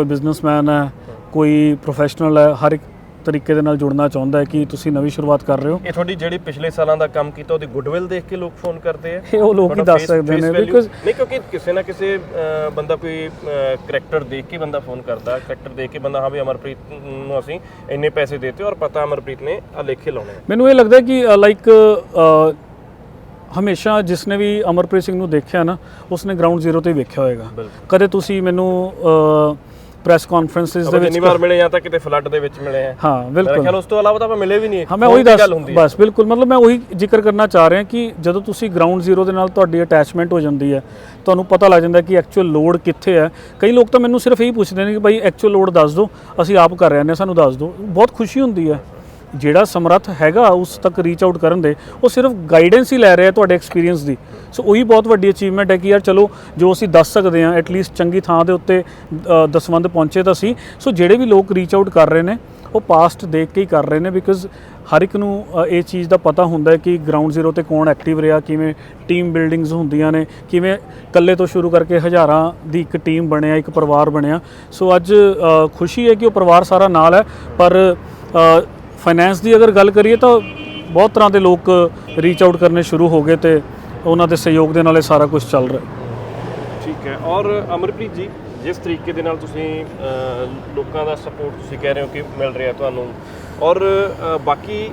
ਕੋਈ ਬਿਜ਼ਨਸਮੈਨ ਹੈ ਕੋਈ ਪ੍ਰੋਫੈਸ਼ਨਲ ਹੈ ਹਰ ਇੱਕ ਤਰੀਕੇ ਦੇ ਨਾਲ ਜੁੜਨਾ ਚਾਹੁੰਦਾ ਹੈ ਕਿ ਤੁਸੀਂ ਨਵੀਂ ਸ਼ੁਰੂਆਤ ਕਰ ਰਹੇ ਹੋ। ਇਹ ਤੁਹਾਡੀ ਜਿਹੜੀ ਪਿਛਲੇ ਸਾਲਾਂ ਦਾ ਕੰਮ ਕੀਤਾ ਉਹਦੀ ਗੁੱਡਵਿਲ ਦੇਖ ਕੇ ਲੋਕ ਫੋਨ ਕਰਦੇ ਆ? ਇਹ ਉਹ ਲੋਕ ਹੀ ਦੱਸ ਸਕਦੇ ਨੇ ਬਿਕਾਜ਼ ਨਹੀਂ ਕਿਉਂਕਿ ਕਿਸੇ ਨਾ ਕਿਸੇ ਬੰਦਾ ਕੋਈ ਕਰੈਕਟਰ ਦੇਖ ਕੇ ਬੰਦਾ ਫੋਨ ਕਰਦਾ ਕਰੈਕਟਰ ਦੇਖ ਕੇ ਬੰਦਾ ਹਾਂ ਵੀ ਅਮਰਪ੍ਰੀਤ ਨੂੰ ਅਸੀਂ ਇੰਨੇ ਪੈਸੇ ਦੇਤੇ ਔਰ ਪਤਾ ਅਮਰਪ੍ਰੀਤ ਨੇ ਆ ਲੇਖੇ ਲਾਉਣੇ। ਮੈਨੂੰ ਇਹ ਲੱਗਦਾ ਕਿ ਲਾਈਕ ਹਮੇਸ਼ਾ ਜਿਸਨੇ ਵੀ ਅਮਰਪ੍ਰੀਤ ਸਿੰਘ ਨੂੰ ਦੇਖਿਆ ਨਾ ਉਸਨੇ ਗਰਾਊਂਡ ਜ਼ੀਰੋ ਤੇ ਵੇਖਿਆ ਹੋਏਗਾ। ਕਦੇ ਤੁਸੀਂ ਮੈਨੂੰ ਪ੍ਰੈਸ ਕਾਨਫਰੰਸਿਸ ਦੇ ਵਿੱਚ ਜਿੰਨੀ ਵਾਰ ਮਿਲੇ ਜਾਂ ਤਾਂ ਕਿਤੇ ਫਲੱਡ ਦੇ ਵਿੱਚ ਮਿਲੇ ਆ। ਹਾਂ ਮੇਰਾ ਬਿਲਕੁਲ। ਖਿਆਲ ਉਸ ਤੋਂ ਇਲਾਵਾ ਤਾਂ ਆਪਾਂ ਮਿਲੇ ਵੀ ਨਹੀਂ ਹਾਂ ਮੈਂ ਉਹੀ ਦੱਸ ਬਸ ਬਿਲਕੁਲ। ਮਤਲਬ ਮੈਂ ਉਹੀ ਜ਼ਿਕਰ ਕਰਨਾ ਚਾਹ ਰਿਹਾ ਕਿ ਜਦੋਂ ਤੁਸੀਂ ਗਰਾਊਂਡ ਜ਼ੀਰੋ ਦੇ ਨਾਲ ਤੁਹਾਡੀ ਅਟੈਚਮੈਂਟ ਹੋ ਜਾਂਦੀ ਹੈ ਤੁਹਾਨੂੰ ਪਤਾ ਲੱਗ ਜਾਂਦਾ ਕਿ ਐਕਚੁਅਲ ਲੋਡ ਕਿੱਥੇ ਹੈ। ਕਈ ਲੋਕ ਤਾਂ ਮੈਨੂੰ ਸਿਰਫ ਇਹੀ ਪੁੱਛਦੇ ਨੇ ਕਿ ਭਾਈ ਐਕਚੁਅਲ ਲੋਡ ਦੱਸ ਦਿਓ ਅਸੀਂ ਆਪ ਕਰ ਰਹੇ ਹਾਂ ਸਾਨੂੰ ਦੱਸ ਦਿਓ। ਬਹੁਤ ਖੁਸ਼ੀ ਹੁੰਦੀ ਹੈ। ਜਿਹੜਾ ਸਮਰੱਥ ਹੈਗਾ ਉਸ ਤੱਕ ਰੀਚ ਆਊਟ ਕਰਨ ਦੇ ਉਹ ਸਿਰਫ ਗਾਈਡੈਂਸ ਹੀ ਲੈ ਰਿਹਾ ਤੁਹਾਡੇ ਐਕਸਪੀਰੀਅੰਸ ਦੀ। ਸੋ ਉਹੀ ਬਹੁਤ ਵੱਡੀ ਅਚੀਵਮੈਂਟ ਹੈ ਕਿ ਯਾਰ ਚਲੋ ਜੋ ਅਸੀਂ ਦੱਸ ਸਕਦੇ ਹਾਂ ਐਟਲੀਸਟ ਚੰਗੀ ਥਾਂ ਦੇ ਉੱਤੇ ਅ, ਦਸਵੰਦ ਪਹੁੰਚੇ ਤਾਂ ਸੀ ਸੋ ਜਿਹੜੇ ਵੀ ਲੋਕ ਰੀਚ ਆਊਟ ਕਰ ਰਹੇ ਨੇ ਉਹ ਪਾਸਟ ਦੇਖ ਕੇ ਹੀ ਕਰ ਰਹੇ ਨੇ ਬਿਕਾਜ਼ ਹਰ ਇੱਕ ਨੂੰ ਇਹ ਚੀਜ਼ ਦਾ ਪਤਾ ਹੁੰਦਾ ਹੈ ਕਿ ਗਰਾਊਂਡ ਜ਼ੀਰੋ ਤੇ ਕੌਣ ਐਕਟਿਵ ਰਿਹਾ ਕਿਵੇਂ ਟੀਮ ਬਿਲਡਿੰਗਸ ਹੁੰਦੀਆਂ ਨੇ ਕਿਵੇਂ ਇਕੱਲੇ ਤੋਂ ਸ਼ੁਰੂ ਕਰਕੇ ਹਜ਼ਾਰਾਂ ਦੀ ਇੱਕ ਟੀਮ ਬਣਿਆ ਇੱਕ ਪਰਿਵਾਰ ਬਣਿਆ। ਸੋ ਅੱਜ ਖੁਸ਼ੀ ਹੈ ਕਿ ਉਹ ਪਰਿਵਾਰ ਸਾਰਾ ਨਾਲ ਹੈ ਪਰ ਫਾਈਨੈਂਸ ਦੀ ਅਗਰ ਗੱਲ ਕਰੀਏ ਤਾਂ ਬਹੁਤ ਤਰ੍ਹਾਂ ਦੇ ਲੋਕ ਰੀਚ ਆਊਟ ਕਰਨੇ ਸ਼ੁਰੂ ਹੋ ਗਏ ਤੇ ਉਹਨਾਂ ਦੇ ਸਹਿਯੋਗ ਦੇ ਨਾਲ ਇਹ ਸਾਰਾ ਕੁਝ ਚੱਲ ਰਿਹਾ। ਠੀਕ ਹੈ। ਔਰ ਅਮਰਪ੍ਰੀਤ ਜੀ ਜਿਸ ਤਰੀਕੇ ਦੇ ਨਾਲ ਤੁਸੀਂ ਲੋਕਾਂ ਦਾ ਸਪੋਰਟ ਤੁਸੀਂ ਕਹਿ ਰਹੇ ਹੋ ਕਿ ਮਿਲ ਰਿਹਾ ਤੁਹਾਨੂੰ ਔਰ ਬਾਕੀ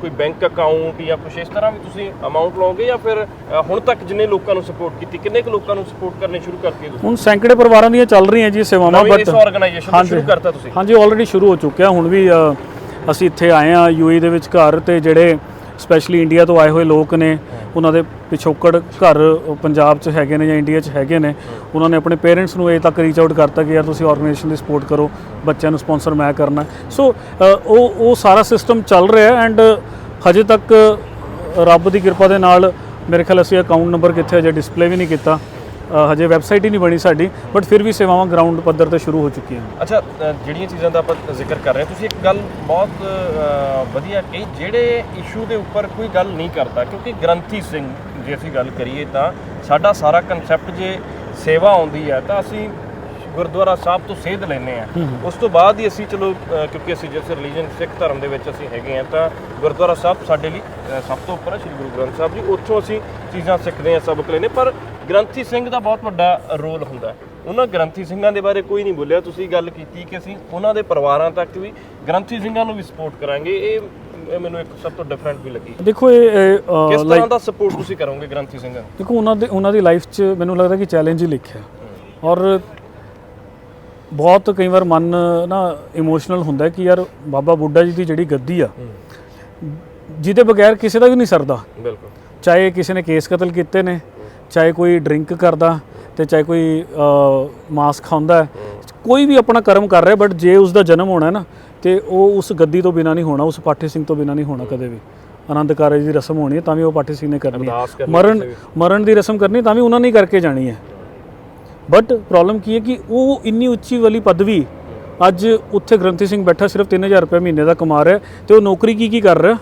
ਕੋਈ ਬੈਂਕ ਅਕਾਊਂਟ ਜਾਂ ਕੁਝ ਇਸ ਤਰ੍ਹਾਂ ਵੀ ਤੁਸੀਂ ਅਮਾਉਂਟ ਲਓਗੇ ਜਾਂ ਫਿਰ ਹੁਣ ਤੱਕ ਜਿੰਨੇ ਲੋਕਾਂ ਨੂੰ ਸਪੋਰਟ ਕੀਤੀ ਕਿੰਨੇ ਕੁ ਲੋਕਾਂ ਨੂੰ ਸਪੋਰਟ ਕਰਨੇ ਸ਼ੁਰੂ ਕਰਤੀ ਤੁਸੀਂ? ਹੁਣ ਸੈਂਕੜੇ ਪਰਿਵਾਰਾਂ ਦੀਆਂ ਚੱਲ ਰਹੀਆਂ ਜੀ ਸੇਵਾਵਾਂ ਇਸ ਬਟ ਆਰਗੇਨਾਈਜੇਸ਼ਨ ਤੋਂ ਸ਼ੁਰੂ ਕਰਤਾ ਤੁਸੀਂ? ਹਾਂਜੀ ਆਲਰੇਡੀ ਸ਼ੁਰੂ ਹੋ ਚੁੱਕਿਆ। ਹੁਣ ਵੀ ਅਸੀਂ ਇੱਥੇ ਆਏ ਆ ਯੂਏ ਦੇ ਵਿੱਚ ਘਰ ਤੇ ਜਿਹੜੇ ਸਪੈਸ਼ਲੀ ਇੰਡੀਆ ਤੋਂ ਆਏ ਹੋਏ ਲੋਕ ਨੇ, ਉਹਨਾਂ ਦੇ ਪਿਛੋਕੜ ਘਰ ਪੰਜਾਬ 'ਚ ਹੈਗੇ ਨੇ ਜਾਂ ਇੰਡੀਆ 'ਚ ਹੈਗੇ ਨੇ, ਉਹਨਾਂ ਨੇ ਆਪਣੇ ਪੇਰੈਂਟਸ ਨੂੰ ਇਹ ਤੱਕ ਰੀਚ ਆਊਟ ਕਰਤਾ ਕਿ ਯਾਰ ਤੁਸੀਂ ਆਰਗੇਨਾਈਜੇਸ਼ਨ ਦੀ ਸਪੋਰਟ ਕਰੋ, ਬੱਚਿਆਂ ਨੂੰ ਸਪਾਂਸਰ ਮੈਂ ਕਰਨਾ। ਸੋ ਉਹ ਉਹ ਸਾਰਾ ਸਿਸਟਮ ਚੱਲ ਰਿਹਾ ਐਂਡ ਹਜੇ ਤੱਕ ਰੱਬ ਦੀ ਕਿਰਪਾ ਦੇ ਨਾਲ ਮੇਰੇ ਖਿਆਲ ਅਸੀਂ ਅਕਾਊਂਟ ਨੰਬਰ ਕਿੱਥੇ ਅਜੇ ਡਿਸਪਲੇ ਵੀ ਨਹੀਂ ਕੀਤਾ। ਹਜੇ ਵੈਬਸਾਈਟ ਹੀ ਨਹੀਂ ਬਣੀ ਸਾਡੀ ਬਟ ਫਿਰ ਵੀ ਸੇਵਾਵਾਂ ਗਰਾਊਂਡ ਪੱਧਰ ਤੇ ਸ਼ੁਰੂ ਹੋ ਚੁੱਕੀਆਂ ਅੱਛਾ ਅ, ਜਿਹੜੀਆਂ ਚੀਜ਼ਾਂ ਦਾ ਆਪਾਂ ਜ਼ਿਕਰ ਕਰ ਰਹੇ ਹਾਂ ਤੁਸੀਂ ਇੱਕ ਗੱਲ ਬਹੁਤ ਅ, ਵਧੀਆ ਕਹੀ ਜਿਹੜੇ ਇਸ਼ੂ ਦੇ ਉੱਪਰ ਕੋਈ ਗੱਲ ਨਹੀਂ ਕਰਦਾ ਕਿਉਂਕਿ ਗ੍ਰੰਥੀ ਸਿੰਘ ਜੇ ਅਸੀਂ ਗੱਲ ਕਰੀਏ ਤਾਂ ਸਾਡਾ ਸਾਰਾ ਕਨਸੈਪਟ ਜੇ ਸੇਵਾ ਆਉਂਦੀ ਹੈ ਤਾਂ ਅਸੀਂ ਗੁਰਦੁਆਰਾ ਸਾਹਿਬ ਤੋਂ ਸੇਧ ਲੈਨੇ ਆ ਉਸ ਤੋਂ ਬਾਅਦ ਹੀ ਅਸੀਂ ਚਲੋ ਕਿਉਂਕਿ ਅਸੀਂ ਜਿਸ ਰਿਲੀਜਨ ਸਿੱਖ ਧਰਮ ਦੇ ਵਿੱਚ ਅਸੀਂ ਹੈਗੇ ਆ ਤਾਂ ਗੁਰਦੁਆਰਾ ਸਾਹਿਬ ਸਾਡੇ ਲਈ ਸਭ ਤੋਂ ਉੱਪਰ ਹੈ ਸ੍ਰੀ ਗੁਰੂ ਗ੍ਰੰਥ ਸਾਹਿਬ ਜੀ। ਉੱਥੋਂ ਅਸੀਂ ਚੀਜ਼ਾਂ ਸਿੱਖਦੇ ਆ ਸਬਕ ਲੈਨੇ ਪਰ ਗ੍ਰੰਥੀ ਸਿੰਘ ਦਾ ਬਹੁਤ ਵੱਡਾ ਰੋਲ ਹੁੰਦਾ ਹੈ। ਉਹਨਾਂ ਗ੍ਰੰਥੀ ਸਿੰਘਾਂ ਦੇ ਬਾਰੇ ਕੋਈ ਨਹੀਂ ਬੋਲਿਆ। ਤੁਸੀਂ ਗੱਲ ਕੀਤੀ ਕਿ ਅਸੀਂ ਉਹਨਾਂ ਦੇ ਪਰਿਵਾਰਾਂ ਤੱਕ ਵੀ ਗ੍ਰੰਥੀ ਸਿੰਘਾਂ ਨੂੰ ਵੀ ਸਪੋਰਟ ਕਰਾਂਗੇ। ਇਹ ਇਹ ਮੈਨੂੰ ਇੱਕ ਸਭ ਤੋਂ ਡਿਫਰੈਂਟ ਵੀ ਲੱਗੀ। ਦੇਖੋ ਇਹ ਕਿਸ ਤਰ੍ਹਾਂ ਦਾ ਸਪੋਰਟ ਤੁਸੀਂ ਕਰੋਗੇ ਗ੍ਰੰਥੀ ਸਿੰਘਾਂ ਨੂੰ? ਦੇਖੋ ਉਹਨਾਂ ਦੇ ਉਹਨਾਂ ਦੀ ਲਾਈਫ 'ਚ ਮੈਨੂੰ ਲੱਗਦਾ ਕਿ ਚੈਲੰਜ ਹੀ ਲਿਖਿਆ। ਔਰ ਬਹੁਤ ਕਈ ਵਾਰ ਮਨ ਨਾ ਇਮੋਸ਼ਨਲ ਹੁੰਦਾ ਕਿ ਯਾਰ ਬਾਬਾ ਬੁੱਢਾ ਜੀ ਦੀ ਜਿਹੜੀ ਗੱਦੀ ਆ ਜਿਹਦੇ ਬਗੈਰ ਕਿਸੇ ਦਾ ਵੀ ਨਹੀਂ ਸਰਦਾ। ਬਿਲਕੁਲ। ਚਾਹੇ ਕਿਸੇ ਨੇ ਕੇਸ ਕਤਲ ਕੀਤੇ ਨੇ ਚਾਹੇ ਕੋਈ ਡਰਿੰਕ ਕਰਦਾ ਤੇ ਚਾਹੇ ਕੋਈ ਮਾਸ ਖਾਂਦਾ ਹੈ। ਕੋਈ ਵੀ ਆਪਣਾ ਕਰਮ ਕਰ ਰਿਹਾ ਬਟ ਜੇ ਉਸ ਦਾ ਜਨਮ ਹੋਣਾ ਹੈ ਨਾ ਤੇ ਉਹ ਉਸ ਗੱਦੀ ਤੋਂ ਬਿਨਾ ਨਹੀਂ ਹੋਣਾ ਉਸ ਪਾਠੀ ਸਿੰਘ ਤੋਂ ਬਿਨਾ ਨਹੀਂ ਹੋਣਾ ਕਦੇ ਵੀ। ਆਨੰਦ ਕਾਰਜ ਦੀ ਰਸਮ ਹੋਣੀ ਹੈ ਤਾਂ ਵੀ ਉਹ ਪਾਠੀ ਸਿੰਘ ਨੇ ਕਰਨੀ ਹੈ। ਮਰਨ। ਮਰਨ ਦੀ ਰਸਮ ਕਰਨੀ ਤਾਂ ਵੀ ਉਹਨਾਂ ਨੇ ਹੀ ਕਰਕੇ ਜਾਣੀ ਹੈ। ਬਟ ਪ੍ਰੋਬਲਮ ਕੀ ਹੈ ਕਿ ਉਹ ਇੰਨੀ ਉੱਚੀ ਵਾਲੀ ਪਦਵੀ ਅੱਜ ਉੱਥੇ ਗ੍ਰੰਥੀ ਸਿੰਘ ਬੈਠਾ ਸਿਰਫ 3000 ਰੁਪਏ ਮਹੀਨੇ ਦਾ ਕਮਾ ਰਿਹਾ ਤੇ ਉਹ ਨੌਕਰੀ ਕੀ ਕੀ ਕਰ ਰਿਹਾ?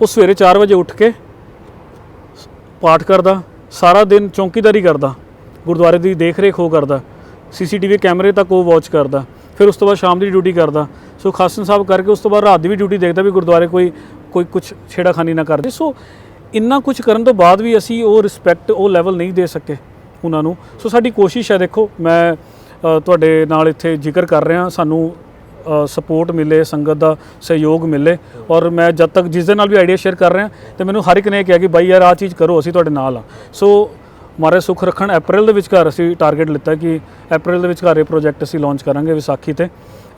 ਉਹ ਸਵੇਰੇ 4 ਵਜੇ ਉੱਠ ਕੇ ਪਾਠ ਕਰਦਾ, ਸਾਰਾ ਦਿਨ ਚੌਂਕੀਦਾਰੀ ਕਰਦਾ, ਗੁਰਦੁਆਰੇ ਦੀ ਦੇਖ ਰੇਖ ਉਹ ਕਰਦਾ, ਸੀਸੀਟੀਵੀ ਕੈਮਰੇ ਤੱਕ ਉਹ ਵਾਚ ਕਰਦਾ, ਫਿਰ ਉਸ ਤੋਂ ਬਾਅਦ ਸ਼ਾਮ ਦੀ ਡਿਊਟੀ ਕਰਦਾ। ਸੋ ਖਾਸਨ ਸਾਹਿਬ ਕਰਕੇ ਉਸ ਤੋਂ ਬਾਅਦ ਰਾਤ ਦੀ ਵੀ ਡਿਊਟੀ ਦੇਖਦਾ ਵੀ ਗੁਰਦੁਆਰੇ ਕੋਈ ਕੋਈ ਕੁਝ ਛੇੜਾਖਾਨੀ ਨਾ ਕਰਦੇ। ਸੋ ਇੰਨਾ ਕੁਝ ਕਰਨ ਤੋਂ ਬਾਅਦ ਵੀ ਅਸੀਂ ਉਹ ਰਿਸਪੈਕਟ ਉਹ ਲੈਵਲ ਨਹੀਂ ਦੇ ਸਕੇ। ਉਹਨਾਂ ਨੂੰ। ਸੋ ਸਾਡੀ ਕੋਸ਼ਿਸ਼ ਹੈ, ਦੇਖੋ, ਮੈਂ ਤੁਹਾਡੇ ਨਾਲ ਇੱਥੇ ਜ਼ਿਕਰ ਕਰ ਰਿਹਾ। ਸਾਨੂੰ ਸਪੋਰਟ ਮਿਲੇ, ਸੰਗਤ ਦਾ ਸਹਿਯੋਗ ਮਿਲੇ। ਔਰ ਮੈਂ ਜਦ ਤੱਕ ਜਿਸ ਦੇ ਨਾਲ ਵੀ ਆਈਡੀਆ ਸ਼ੇਅਰ ਕਰ ਰਿਹਾ, ਤੇ ਮੈਨੂੰ ਹਰ ਇੱਕ ਨੇ ਕਿਹਾ ਕਿ ਬਾਈ ਯਾਰ, ਆਹ ਚੀਜ਼ ਕਰੋ, ਅਸੀਂ ਤੁਹਾਡੇ ਨਾਲ ਆ। ਸੋ ਮਾਰੇ ਸੁਖ ਰੱਖਣ ਅਪ੍ਰੈਲ ਦੇ ਵਿਚਕਾਰ ਅਸੀਂ ਟਾਰਗੇਟ ਲਿੱਤਾ ਕਿ ਅਪ੍ਰੈਲ ਦੇ ਵਿਚਕਾਰ ਇਹ ਪ੍ਰੋਜੈਕਟ ਅਸੀਂ ਲਾਂਚ ਕਰਾਂਗੇ ਵਿਸਾਖੀ ਤੇ।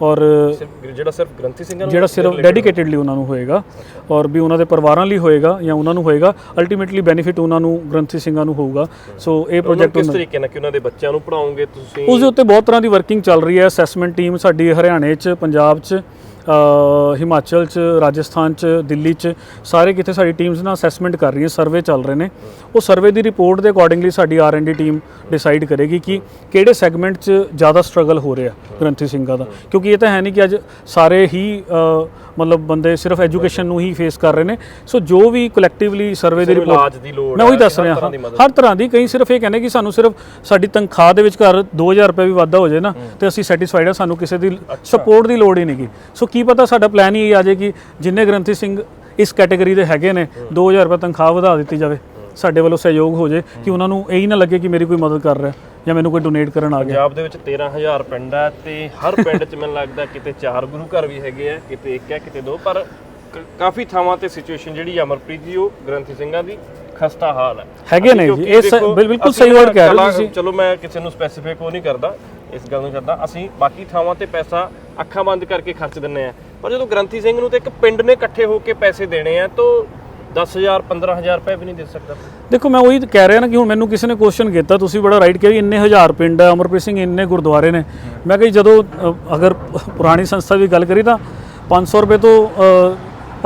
ਔਰ ਜਿਹੜਾ ਸਿਰਫ ਗ੍ਰੰਥੀ ਸਿੰਘਾਂ ਨੂੰ ਜਿਹੜਾ ਸਿਰਫ ਡੈਡੀਕੇਟਿਡਲੀ ਉਹਨਾਂ ਨੂੰ ਹੋਏਗਾ ਔਰ ਵੀ ਉਹਨਾਂ ਦੇ ਪਰਿਵਾਰਾਂ ਲਈ ਹੋਏਗਾ ਜਾਂ ਉਹਨਾਂ ਨੂੰ ਹੋਏਗਾ ਅਲਟੀਮੇਟਲੀ ਬੈਨੀਫਿਟ ਉਹਨਾਂ ਨੂੰ ਗ੍ਰੰਥੀ ਸਿੰਘਾਂ ਨੂੰ ਹੋਊਗਾ। ਸੋ ਇਹ ਪ੍ਰੋਜੈਕਟ ਕਿਸ ਤਰੀਕੇ ਨਾਲ ਕਿ ਉਹਨਾਂ ਦੇ ਬੱਚਿਆਂ ਨੂੰ ਪੜਾਉਂਗੇ ਤੁਸੀਂ? ਉਸ ਦੇ ਉੱਤੇ ਬਹੁਤ ਤਰ੍ਹਾਂ ਦੀ ਵਰਕਿੰਗ ਚੱਲ ਰਹੀ ਹੈ ਅਸੈਸਮੈਂਟ ਟੀਮ ਸਾਡੀ ਹਰਿਆਣੇ 'ਚ ਪੰਜਾਬ 'ਚ ਹਿਮਾਚਲ 'ਚ, ਰਾਜਸਥਾਨ 'ਚ, ਦਿੱਲੀ 'ਚ, ਸਾਰੇ ਕਿਤੇ ਸਾਡੀ ਟੀਮਸ ਨਾਲ ਅਸੈਸਮੈਂਟ ਕਰ ਰਹੀਆਂ ਸਰਵੇ ਚੱਲ ਰਹੇ ਨੇ। ਉਹ ਸਰਵੇ ਦੀ ਰਿਪੋਰਟ ਦੇ ਅਕੋਰਡਿੰਗਲੀ ਸਾਡੀ R N D team decide ਕਰੇਗੀ ਕਿ ਕਿਹੜੇ ਸੈਗਮੈਂਟ 'ਚ ਜ਼ਿਆਦਾ ਸਟਰਗਲ ਹੋ ਰਿਹਾ ਗ੍ਰੰਥੀ ਸਿੰਘਾਂ ਦਾ। ਕਿਉਂਕਿ ਇਹ ਤਾਂ ਹੈ ਨਹੀਂ ਕਿ ਅੱਜ ਸਾਰੇ ਹੀ ਮਤਲਬ ਬੰਦੇ ਸਿਰਫ ਐਜੂਕੇਸ਼ਨ ਨੂੰ ਹੀ ਫੇਸ ਕਰ ਰਹੇ ਨੇ। ਸੋ ਜੋ ਵੀ ਕਲੈਕਟਿਵਲੀ ਸਰਵੇ ਦੀ ਰਿਪੋਰਟ ਮੈਂ ਉਹੀ ਹੈ, ਦੱਸ ਰਿਹਾ। ਹਾਂ। ਹਰ ਤਰ੍ਹਾਂ ਦੀ ਕਈ ਸਿਰਫ ਇਹ ਕਹਿੰਦੇ ਕਿ ਸਾਨੂੰ ਸਿਰਫ ਸਾਡੀ ਤਨਖਾਹ ਦੇ ਵਿਚਕਾਰ 2000 ਰੁਪਏ ਵੀ ਵਾਧਾ ਹੋ ਜਾਏ ਨਾ ਤੇ ਅਸੀਂ ਸੈਟੀਸਫਾਈਡ ਆ ਸਾਨੂੰ ਕਿਸੇ ਦੀ ਸਪੋਰਟ ਦੀ ਲੋੜ ਹੀ ਨਹੀਂਗੀ ਸੋ ਕੀ ਪਤਾ ਸਾਡਾ ਪਲਾਨ ਹੀ ਆ ਜਾਏ ਕਿ ਜਿੰਨੇ ਗ੍ਰੰਥੀ ਸਿੰਘ ਇਸ ਕੈਟਾਗਰੀ ਦੇ ਹੈਗੇ ਨੇ 2000 ਰੁਪਏ ਤਨਖਾਹ ਵਧਾ ਦਿੱਤੀ ਜਾਵੇ ਸਾਡੇ ਵੱਲੋਂ ਸਹਿਯੋਗ ਹੋ ਜਾਏ ਕਿ ਉਹਨਾਂ ਨੂੰ ਇਹ ਹੀ ਨਾ ਲੱਗੇ ਕਿ ਮੇਰੀ ਕੋਈ ਮਦਦ ਕਰ ਰਿਹਾ। ਜਾਂ ਮੈਨੂੰ ਕੋਈ ਡੋਨੇਟ ਕਰਨ ਆ ਗਿਆ? ਪੰਜਾਬ ਦੇ ਵਿੱਚ 13000 ਪਿੰਡ ਹੈ ਤੇ ਹਰ ਪਿੰਡ 'ਚ ਮੈਨੂੰ ਲੱਗਦਾ ਕਿਤੇ ਚਾਰ ਗੁਰੂ ਘਰ ਵੀ ਹੈਗੇ ਆ ਕਿਤੇ ਇੱਕ ਹੈ ਕਿਤੇ ਦੋ ਪਰ ਕਾਫੀ ਥਾਵਾਂ ਤੇ ਸਿਚੁਏਸ਼ਨ ਜਿਹੜੀ ਅਮਰਪ੍ਰੀਤ ਜੀ ਉਹ ਗ੍ਰੰਥੀ ਸਿੰਘਾਂ ਦੀ ਖਸਤਾ ਹਾਲ ਹੈ। ਹੈਗੇ ਨੇ ਜੀ, ਇਹ ਬਿਲਕੁਲ ਸਹੀ word ਕਹਿ ਰਹੇ ਤੁਸੀਂ। ਚਲੋ ਮੈਂ ਕਿਸੇ ਨੂੰ ਸਪੈਸੀਫਿਕ ਉਹ ਨਹੀਂ ਕਰਦਾ ਇਸ ਗੱਲ ਨੂੰ ਛੱਡਦਾ। ਅਸੀਂ ਬਾਕੀ ਥਾਵਾਂ ਤੇ ਪੈਸਾ ਅੱਖਾਂ ਬੰਦ ਕਰਕੇ ਖਰਚ ਦਿੰਨੇ ਆ। ਪਰ ਜਦੋਂ ਗ੍ਰੰਥੀ ਸਿੰਘ ਨੂੰ ਤੇ ਇੱਕ ਪਿੰਡ ਨੇ ਇਕੱਠੇ ਹੋ ਕੇ ਪੈਸੇ ਦੇਣੇ ਆ ਤਾਂ 10000 15000 ਰੁਪਏ ਵੀ ਨਹੀਂ ਦੇ ਸਕਦਾ। ਦੇਖੋ, ਮੈਂ ਉਹੀ ਕਹਿ ਰਿਹਾ ਨਾ ਕਿ ਹੁਣ ਮੈਨੂੰ ਕਿਸੇ ਨੇ ਕੁਐਸਚਨ ਕੀਤਾ, ਤੁਸੀਂ ਬੜਾ ਰਾਈਟ ਕਿਹਾ ਵੀ ਇੰਨੇ ਹਜ਼ਾਰ ਪਿੰਡ ਹੈ ਅਮਰਪ੍ਰੀਤ ਸਿੰਘ ਇੰਨੇ ਗੁਰਦੁਆਰੇ ਨੇ। ਮੈਂ ਕਿਹਾ ਜਦੋਂ ਅਗਰ ਪੁਰਾਣੀ ਸੰਸਥਾ ਦੀ ਗੱਲ ਕਰੀ ਤਾਂ 500 ਰੁਪਏ ਤੋਂ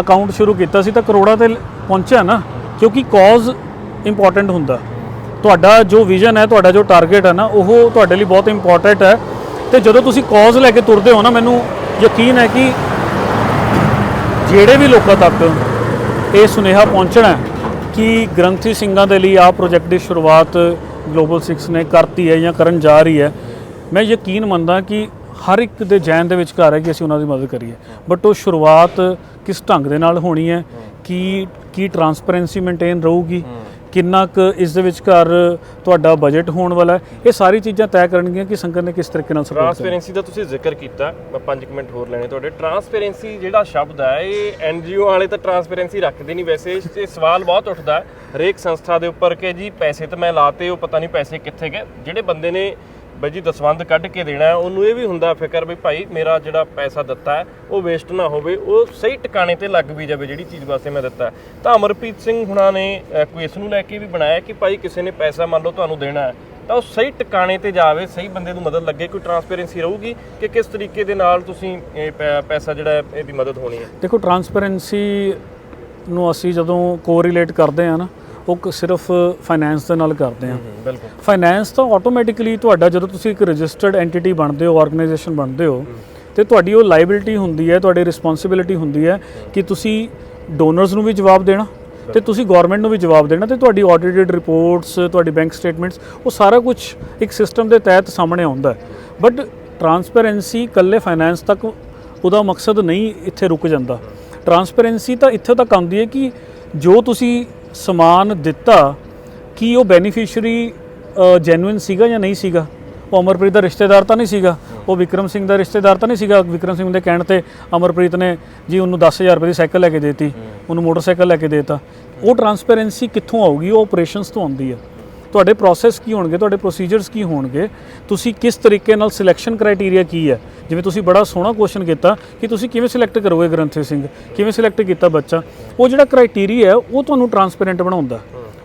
ਅਕਾਊਂਟ ਸ਼ੁਰੂ ਕੀਤਾ ਸੀ ਤਾਂ ਕਰੋੜਾਂ ਤੇ ਪਹੁੰਚਿਆ ਨਾ, ਕਿਉਂਕਿ ਕਾਜ਼ ਇੰਪੋਰਟੈਂਟ ਹੁੰਦਾ। ਤੁਹਾਡਾ ਜੋ ਵਿਜ਼ਨ ਹੈ, ਤੁਹਾਡਾ ਜੋ ਟਾਰਗੇਟ ਹੈ ਨਾ, ਉਹ ਤੁਹਾਡੇ ਲਈ ਬਹੁਤ ਇੰਪੋਰਟੈਂਟ ਹੈ। ਤੇ ਜਦੋਂ ਤੁਸੀਂ ਕਾਜ਼ ਲੈ ਕੇ ਤੁਰਦੇ ਹੋ ਨਾ, ਮੈਨੂੰ ਯਕੀਨ ਹੈ ਕਿ ਜਿਹੜੇ ਵੀ ਲੋਕਾਂ ਤੱਕ ਇਹ ਸੁਨੇਹਾ ਪਹੁੰਚਣਾ ਕਿ ਗ੍ਰੰਥੀ ਸਿੰਘਾਂ ਦੇ ਲਈ ਆਹ ਪ੍ਰੋਜੈਕਟ ਦੀ ਸ਼ੁਰੂਆਤ ਗਲੋਬਲ 6 ਨੇ ਕਰਤੀ ਹੈ ਜਾਂ ਕਰਨ ਜਾ ਰਹੀ ਹੈ। ਮੈਂ ਯਕੀਨ ਮੰਨਦਾ ਕਿ ਹਰ ਇੱਕ ਦੇ ਜੈਨ ਦੇ ਵਿੱਚ ਘਰ ਹੈ ਕਿ ਅਸੀਂ ਉਹਨਾਂ ਦੀ ਮਦਦ ਕਰੀਏ। ਬਟ ਉਹ ਸ਼ੁਰੂਆਤ ਕਿਸ ਢੰਗ ਦੇ ਨਾਲ ਹੋਣੀ ਹੈ? ਕੀ ਕੀ ਟਰਾਂਸਪੇਰੈਂਸੀ ਮੇਨਟੇਨ ਰਹੂਗੀ? ਕਿੰਨਾ ਕੁ ਇਸ ਦੇ ਵਿਚਕਾਰ ਤੁਹਾਡਾ ਬਜਟ ਹੋਣ ਵਾਲਾ ਹੈ? ਇਹ ਸਾਰੀ ਚੀਜ਼ਾਂ ਤੈਅ ਕਰਨਗੀਆਂ ਕਿ ਸੰਗਤ ਨੇ ਕਿਸ ਤਰੀਕੇ ਨਾਲ ਸਪੋਰਟ ਕਰਨੀ? ਟਰਾਂਸਪੇਰੈਂਸੀ ਦਾ ਤੁਸੀਂ ਜ਼ਿਕਰ ਕੀਤਾ, ਮੈਂ 5 ਮਿੰਟ ਹੋਰ ਲੈਣੇ ਤੁਹਾਡੇ। ਟਰਾਂਸਪੇਰੈਂਸੀ ਜਿਹੜਾ ਸ਼ਬਦ ਹੈ, ਇਹ ਐਨਜੀਓ ਵਾਲੇ ਤਾਂ ਟਰਾਂਸਪੇਰੈਂਸੀ ਰੱਖਦੇ ਨਹੀਂ ਵੈਸੇ। ਇਹ ਸਵਾਲ ਬਹੁਤ ਉੱਠਦਾ ਹਰੇਕ ਸੰਸਥਾ ਦੇ ਉੱਪਰ ਕਿ ਜੀ ਪੈਸੇ ਤਾਂ ਮੈਂ ਲਾਤੇ, ਉਹ ਪਤਾ ਨਹੀਂ ਪੈਸੇ ਕਿੱਥੇ ਗਏ। ਜਿਹੜੇ ਬੰਦੇ ਨੇ ਬਈ ਜੀ ਦਸਵੰਦ ਕੱਢ ਕੇ ਦੇਣਾ ਉਹਨੂੰ ਇਹ ਵੀ ਹੁੰਦਾ ਫਿਕਰ ਵੀ ਭਾਈ ਮੇਰਾ ਜਿਹੜਾ ਪੈਸਾ ਦਿੱਤਾ ਉਹ ਵੇਸਟ ਨਾ ਹੋਵੇ, ਉਹ ਸਹੀ ਟਿਕਾਣੇ ਤੇ ਲੱਗ ਵੀ ਜਾਵੇ ਜਿਹੜੀ ਚੀਜ਼ ਵਾਸਤੇ ਮੈਂ ਦਿੱਤਾ ਤਾਂ ਅਮਰਪ੍ਰੀਤ ਸਿੰਘ ਹੁਣਾਂ ਨੇ ਕੋਈ ਇਸ ਨੂੰ ਲੈ ਕੇ ਵੀ ਬਣਾਇਆ ਕਿ ਭਾਈ ਕਿਸੇ ਨੇ ਪੈਸਾ ਮੰਨ ਲਓ ਤੁਹਾਨੂੰ ਦੇਣਾ ਹੈ, ਤਾਂ ਉਹ ਸਹੀ ਟਿਕਾਣੇ ਤੇ ਜਾਵੇ, ਸਹੀ ਬੰਦੇ ਨੂੰ ਮਦਦ ਲੱਗੇ, ਕੋਈ ਟਰਾਂਸਪੇਰੈਂਸੀ ਰਹੂਗੀ ਕਿ ਕਿਸ ਤਰੀਕੇ ਦੇ ਨਾਲ ਤੁਸੀਂ ਇਹ ਪੈ- ਪੈਸਾ ਜਿਹੜਾ ਇਹਦੀ ਮਦਦ ਹੋਣੀ ਹੈ? ਦੇਖੋ ਟਰਾਂਸਪੇਰੈਂਸੀ ਨੂੰ ਅਸੀਂ ਜਦੋਂ ਕੋਰੀਲੇਟ ਕਰਦੇ ਆ ਨਾ ਉਹ ਸਿਰਫ ਫਾਈਨੈਂਸ ਦੇ ਨਾਲ ਕਰਦੇ ਆ ਬਿਲਕੁਲ। ਫਾਈਨੈਂਸ ਤਾਂ ਆਟੋਮੈਟਿਕਲੀ ਤੁਹਾਡਾ ਜਦੋਂ ਤੁਸੀਂ ਇੱਕ ਰਜਿਸਟਰਡ ਐਂਟੀਟੀ ਬਣਦੇ ਹੋ ਆਰਗੇਨਾਈਜੇਸ਼ਨ ਬਣਦੇ ਹੋ ਤੇ ਤੁਹਾਡੀ ਉਹ ਲਾਇਬਿਲਿਟੀ ਹੁੰਦੀ ਹੈ ਤੁਹਾਡੀ ਰਿਸਪੌਂਸਿਬਿਲਿਟੀ ਹੁੰਦੀ ਹੈ ਕਿ ਤੁਸੀਂ ਡੋਨਰਸ ਨੂੰ ਵੀ ਜਵਾਬ ਦੇਣਾ ਤੇ ਤੁਸੀਂ ਗਵਰਨਮੈਂਟ ਨੂੰ ਵੀ ਜਵਾਬ ਦੇਣਾ ਤੇ ਤੁਹਾਡੀ ਆਡੀਟਡ ਰਿਪੋਰਟਸ ਤੁਹਾਡੀ ਬੈਂਕ ਸਟੇਟਮੈਂਟਸ ਉਹ ਸਾਰਾ ਕੁਝ ਇੱਕ ਸਿਸਟਮ ਦੇ ਤਹਿਤ ਸਾਹਮਣੇ ਆਉਂਦਾ ਬਟ ਟਰਾਂਸਪੇਰੈਂਸੀ ਇਕੱਲੇ ਫਾਈਨੈਂਸ ਤੱਕ ਉਹਦਾ ਮਕਸਦ ਨਹੀਂ ਇੱਥੇ ਰੁਕ ਜਾਂਦਾ। ਟਰਾਂਸਪੇਰੈਂਸੀ ਤਾਂ ਇੱਥੇ ਤੱਕ ਆਉਂਦੀ ਹੈ ਕਿ ਜੋ ਤੁਸੀਂ ਸਮਾਨ ਦਿੱਤਾ ਕੀ ਉਹ ਬੈਨੀਫੀਸ਼ੀਅਰੀ ਜੈਨੂਇਨ ਸੀਗਾ ਜਾਂ ਨਹੀਂ ਸੀਗਾ? ਉਹ ਅਮਰਪ੍ਰੀਤ ਦਾ ਰਿਸ਼ਤੇਦਾਰ ਤਾਂ ਨਹੀਂ ਸੀਗਾ? ਉਹ ਵਿਕਰਮ ਸਿੰਘ ਦਾ ਰਿਸ਼ਤੇਦਾਰ ਤਾਂ ਨਹੀਂ ਸੀਗਾ? ਵਿਕਰਮ ਸਿੰਘ ਦੇ ਕਹਿਣ ਤੇ ਅਮਰਪ੍ਰੀਤ ਨੇ ਜੀ ਉਹਨੂੰ 10000 ਰੁਪਏ ਦੀ ਸਾਈਕਲ ਲੈ ਕੇ ਦੇਤੀ ਉਹਨੂੰ ਮੋਟਰਸਾਈਕਲ ਲੈ ਕੇ ਦੇਤਾ। ਉਹ ਟਰਾਂਸਪੇਰੈਂਸੀ ਕਿੱਥੋਂ ਆਊਗੀ? ਉਹ ਆਪਰੇਸ਼ਨਸ ਤੋਂ ਆਉਂਦੀ ਹੈ ਤੁਹਾਡੇ ਪ੍ਰੋਸੈਸ ਕੀ ਹੋਣਗੇ, ਤੁਹਾਡੇ ਪ੍ਰੋਸੀਜਰਸ ਕੀ ਹੋਣਗੇ, ਤੁਸੀਂ ਕਿਸ ਤਰੀਕੇ ਨਾਲ ਸਿਲੈਕਸ਼ਨ ਕ੍ਰਾਈਟੇਰੀਆ ਕੀ ਹੈ? ਜਿਵੇਂ ਤੁਸੀਂ ਬੜਾ ਸੋਹਣਾ ਕੁਐਸਚਨ ਕੀਤਾ ਕਿ ਤੁਸੀਂ ਕਿਵੇਂ ਸਿਲੈਕਟ ਕਰੋਗੇ ਗ੍ਰੰਥੀ ਸਿੰਘ, ਕਿਵੇਂ ਸਿਲੈਕਟ ਕੀਤਾ ਬੱਚਾ? ਉਹ ਜਿਹੜਾ ਕ੍ਰਾਈਟੇਰੀਆ ਹੈ, ਉਹ ਤੁਹਾਨੂੰ ਟਰਾਂਸਪੇਰੈਂਟ ਬਣਾਉਂਦਾ।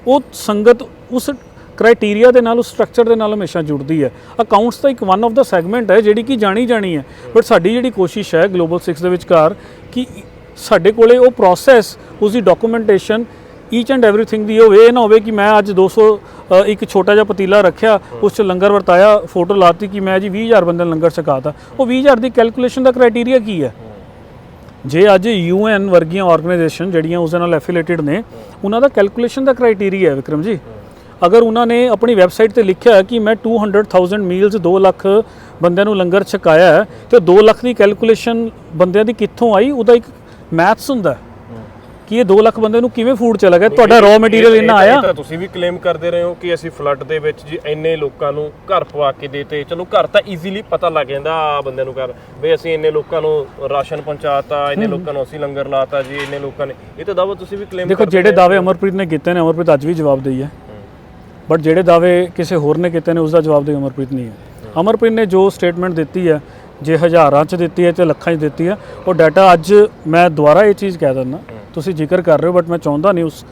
ਉਹ ਸੰਗਤ ਉਸ ਕ੍ਰਾਈਟੇਰੀਆ ਦੇ ਨਾਲ, ਉਸ ਸਟਰਕਚਰ ਦੇ ਨਾਲ ਹਮੇਸ਼ਾ ਜੁੜਦੀ ਹੈ। ਅਕਾਊਂਟਸ ਤਾਂ ਇੱਕ ਵਨ ਆਫ ਦਾ ਸੈਗਮੈਂਟ ਹੈ, ਜਿਹੜੀ ਕਿ ਜਾਣੀ ਜਾਣੀ ਹੈ। ਬਟ ਸਾਡੀ ਜਿਹੜੀ ਕੋਸ਼ਿਸ਼ ਹੈ ਗਲੋਬਲ 6 ਦੇ ਵਿਚਕਾਰ, ਕਿ ਸਾਡੇ ਕੋਲੇ ਉਹ ਪ੍ਰੋਸੈਸ ਉਸ ਦੀ ਡਾਕੂਮੈਂਟੇਸ਼ਨ ਈਚ ਐਂਡ ਐਵਰੀਥਿੰਗ ਦੀ ਹੋਵੇ ਇਹ ਨਾ ਹੋਵੇ ਕਿ ਮੈਂ ਅੱਜ 200 ਅ, ਇੱਕ ਛੋਟਾ ਜਿਹਾ ਪਤੀਲਾ ਰੱਖਿਆ ਉਸ 'ਚ ਲੰਗਰ ਵਰਤਾਇਆ ਫੋਟੋ ਲਾਤੀ ਕਿ ਮੈਂ ਜੀ 20000 ਬੰਦੇ ਨੂੰ ਲੰਗਰ ਛਕਾਤਾ। ਉਹ 20000 ਦੀ ਕੈਲਕੂਲੇਸ਼ਨ ਦਾ ਕ੍ਰਾਈਟੇਰੀਆ ਕੀ ਹੈ? ਜੇ ਅੱਜ ਯੂਐਨ ਵਰਗੀਆਂ ਆਰਗੇਨਾਈਜੇਸ਼ਨ ਜਿਹੜੀਆਂ ਉਸ ਦੇ ਨਾਲ ਐਫੀਲੀਏਟਿਡ ਨੇ ਉਹਨਾਂ ਦਾ ਕੈਲਕੂਲੇਸ਼ਨ ਦਾ ਕ੍ਰਾਈਟੇਰੀਆ ਹੈ ਵਿਕਰਮ ਜੀ। ਅਗਰ ਉਹਨਾਂ ਨੇ ਆਪਣੀ ਵੈਬਸਾਈਟ ਤੇ ਲਿਖਿਆ ਹੈ ਕਿ ਮੈਂ 200000 ਮੀਲਸ 2 ਲੱਖ ਬੰਦਿਆਂ ਨੂੰ ਲੰਗਰ ਛਕਾਇਆ ਹੈ ਤੇ 2 ਲੱਖ ਦੀ ਕੈਲਕੂਲੇਸ਼ਨ ਬੰਦਿਆਂ ਦੀ ਕਿੱਥੋਂ ਆਈ? ਉਹਦਾ ਇੱਕ ਮੈਥਸ ਹੁੰਦਾ ਹੈ। ਕਿ ਇਹ 2 ਲੱਖ ਬੰਦੇ ਨੂੰ ਕਿਵੇਂ ਫੂਡ ਚਲਾ ਗਿਆ? ਤੁਹਾਡਾ ਰॉ ਮਟੀਰੀਅਲ ਇੰਨਾ ਆਇਆ। ਤਾਂ ਤੁਸੀਂ ਵੀ ਕਲੇਮ ਕਰਦੇ ਰਹੇ ਹੋ ਕਿ ਅਸੀਂ ਫਲੱਡ ਦੇ ਵਿੱਚ ਜੀ ਇੰਨੇ ਲੋਕਾਂ ਨੂੰ ਘਰ ਪਵਾ ਕੇ ਦੇਤੇ। ਚਲੋ ਘਰ ਤਾਂ ਈਜ਼ੀਲੀ ਪਤਾ ਲੱਗ ਜਾਂਦਾ ਆ ਬੰਦਿਆਂ ਨੂੰ ਘਰ। ਵੀ ਅਸੀਂ ਇੰਨੇ ਲੋਕਾਂ ਨੂੰ ਰਾਸ਼ਨ ਪਹੁੰਚਾਤਾ ਇੰਨੇ ਲੋਕਾਂ ਨੂੰ ਅਸੀਂ ਲੰਗਰ ਲਾਤਾ ਜੀ ਇੰਨੇ ਲੋਕਾਂ ਨੇ। ਇਹ ਤਾਂ ਦਾਵਾ ਤੁਸੀਂ ਵੀ ਕਲੇਮ ਦੇਖੋ ਜਿਹੜੇ ਦਾਅਵੇ ਅਮਰਪ੍ਰੀਤ ਨੇ ਕੀਤੇ ਨੇ ਅਮਰਪ੍ਰੀਤ ਅੱਜ ਵੀ ਜਵਾਬ ਦੇਈ ਹੈ। ਬਟ ਜਿਹੜੇ ਦਾਅਵੇ ਕਿਸੇ ਹੋਰ ਨੇ ਕੀਤੇ ਨੇ ਉਸ ਦਾ ਜਵਾਬ ਦੇ ਅਮਰਪ੍ਰੀਤ ਨਹੀਂ ਹੈ। ਅਮਰਪ੍ਰੀਤ ਨੇ ਜੋ ਸਟੇਟਮੈਂਟ ਦਿੱਤੀ ਹੈ ਜੇ ਹਜ਼ਾਰਾਂ 'ਚ ਦਿੱਤੀ ਹੈ ਤੇ ਲੱਖਾਂ 'ਚ ਦਿੱਤੀ ਹੈ ਉਹ ਡਾਟਾ ਅੱਜ ਮੈਂ ਦੁਬਾਰਾ ਇਹ ਚੀਜ਼ ਕਹਿ ਦਿੰਦਾ। ਤੁਸੀਂ ਜ਼ਿਕਰ ਕਰ ਰਹੇ ਹੋ ਬਟ ਮੈਂ ਚਾਹੁੰਦਾ ਨਹੀਂ ਉਸ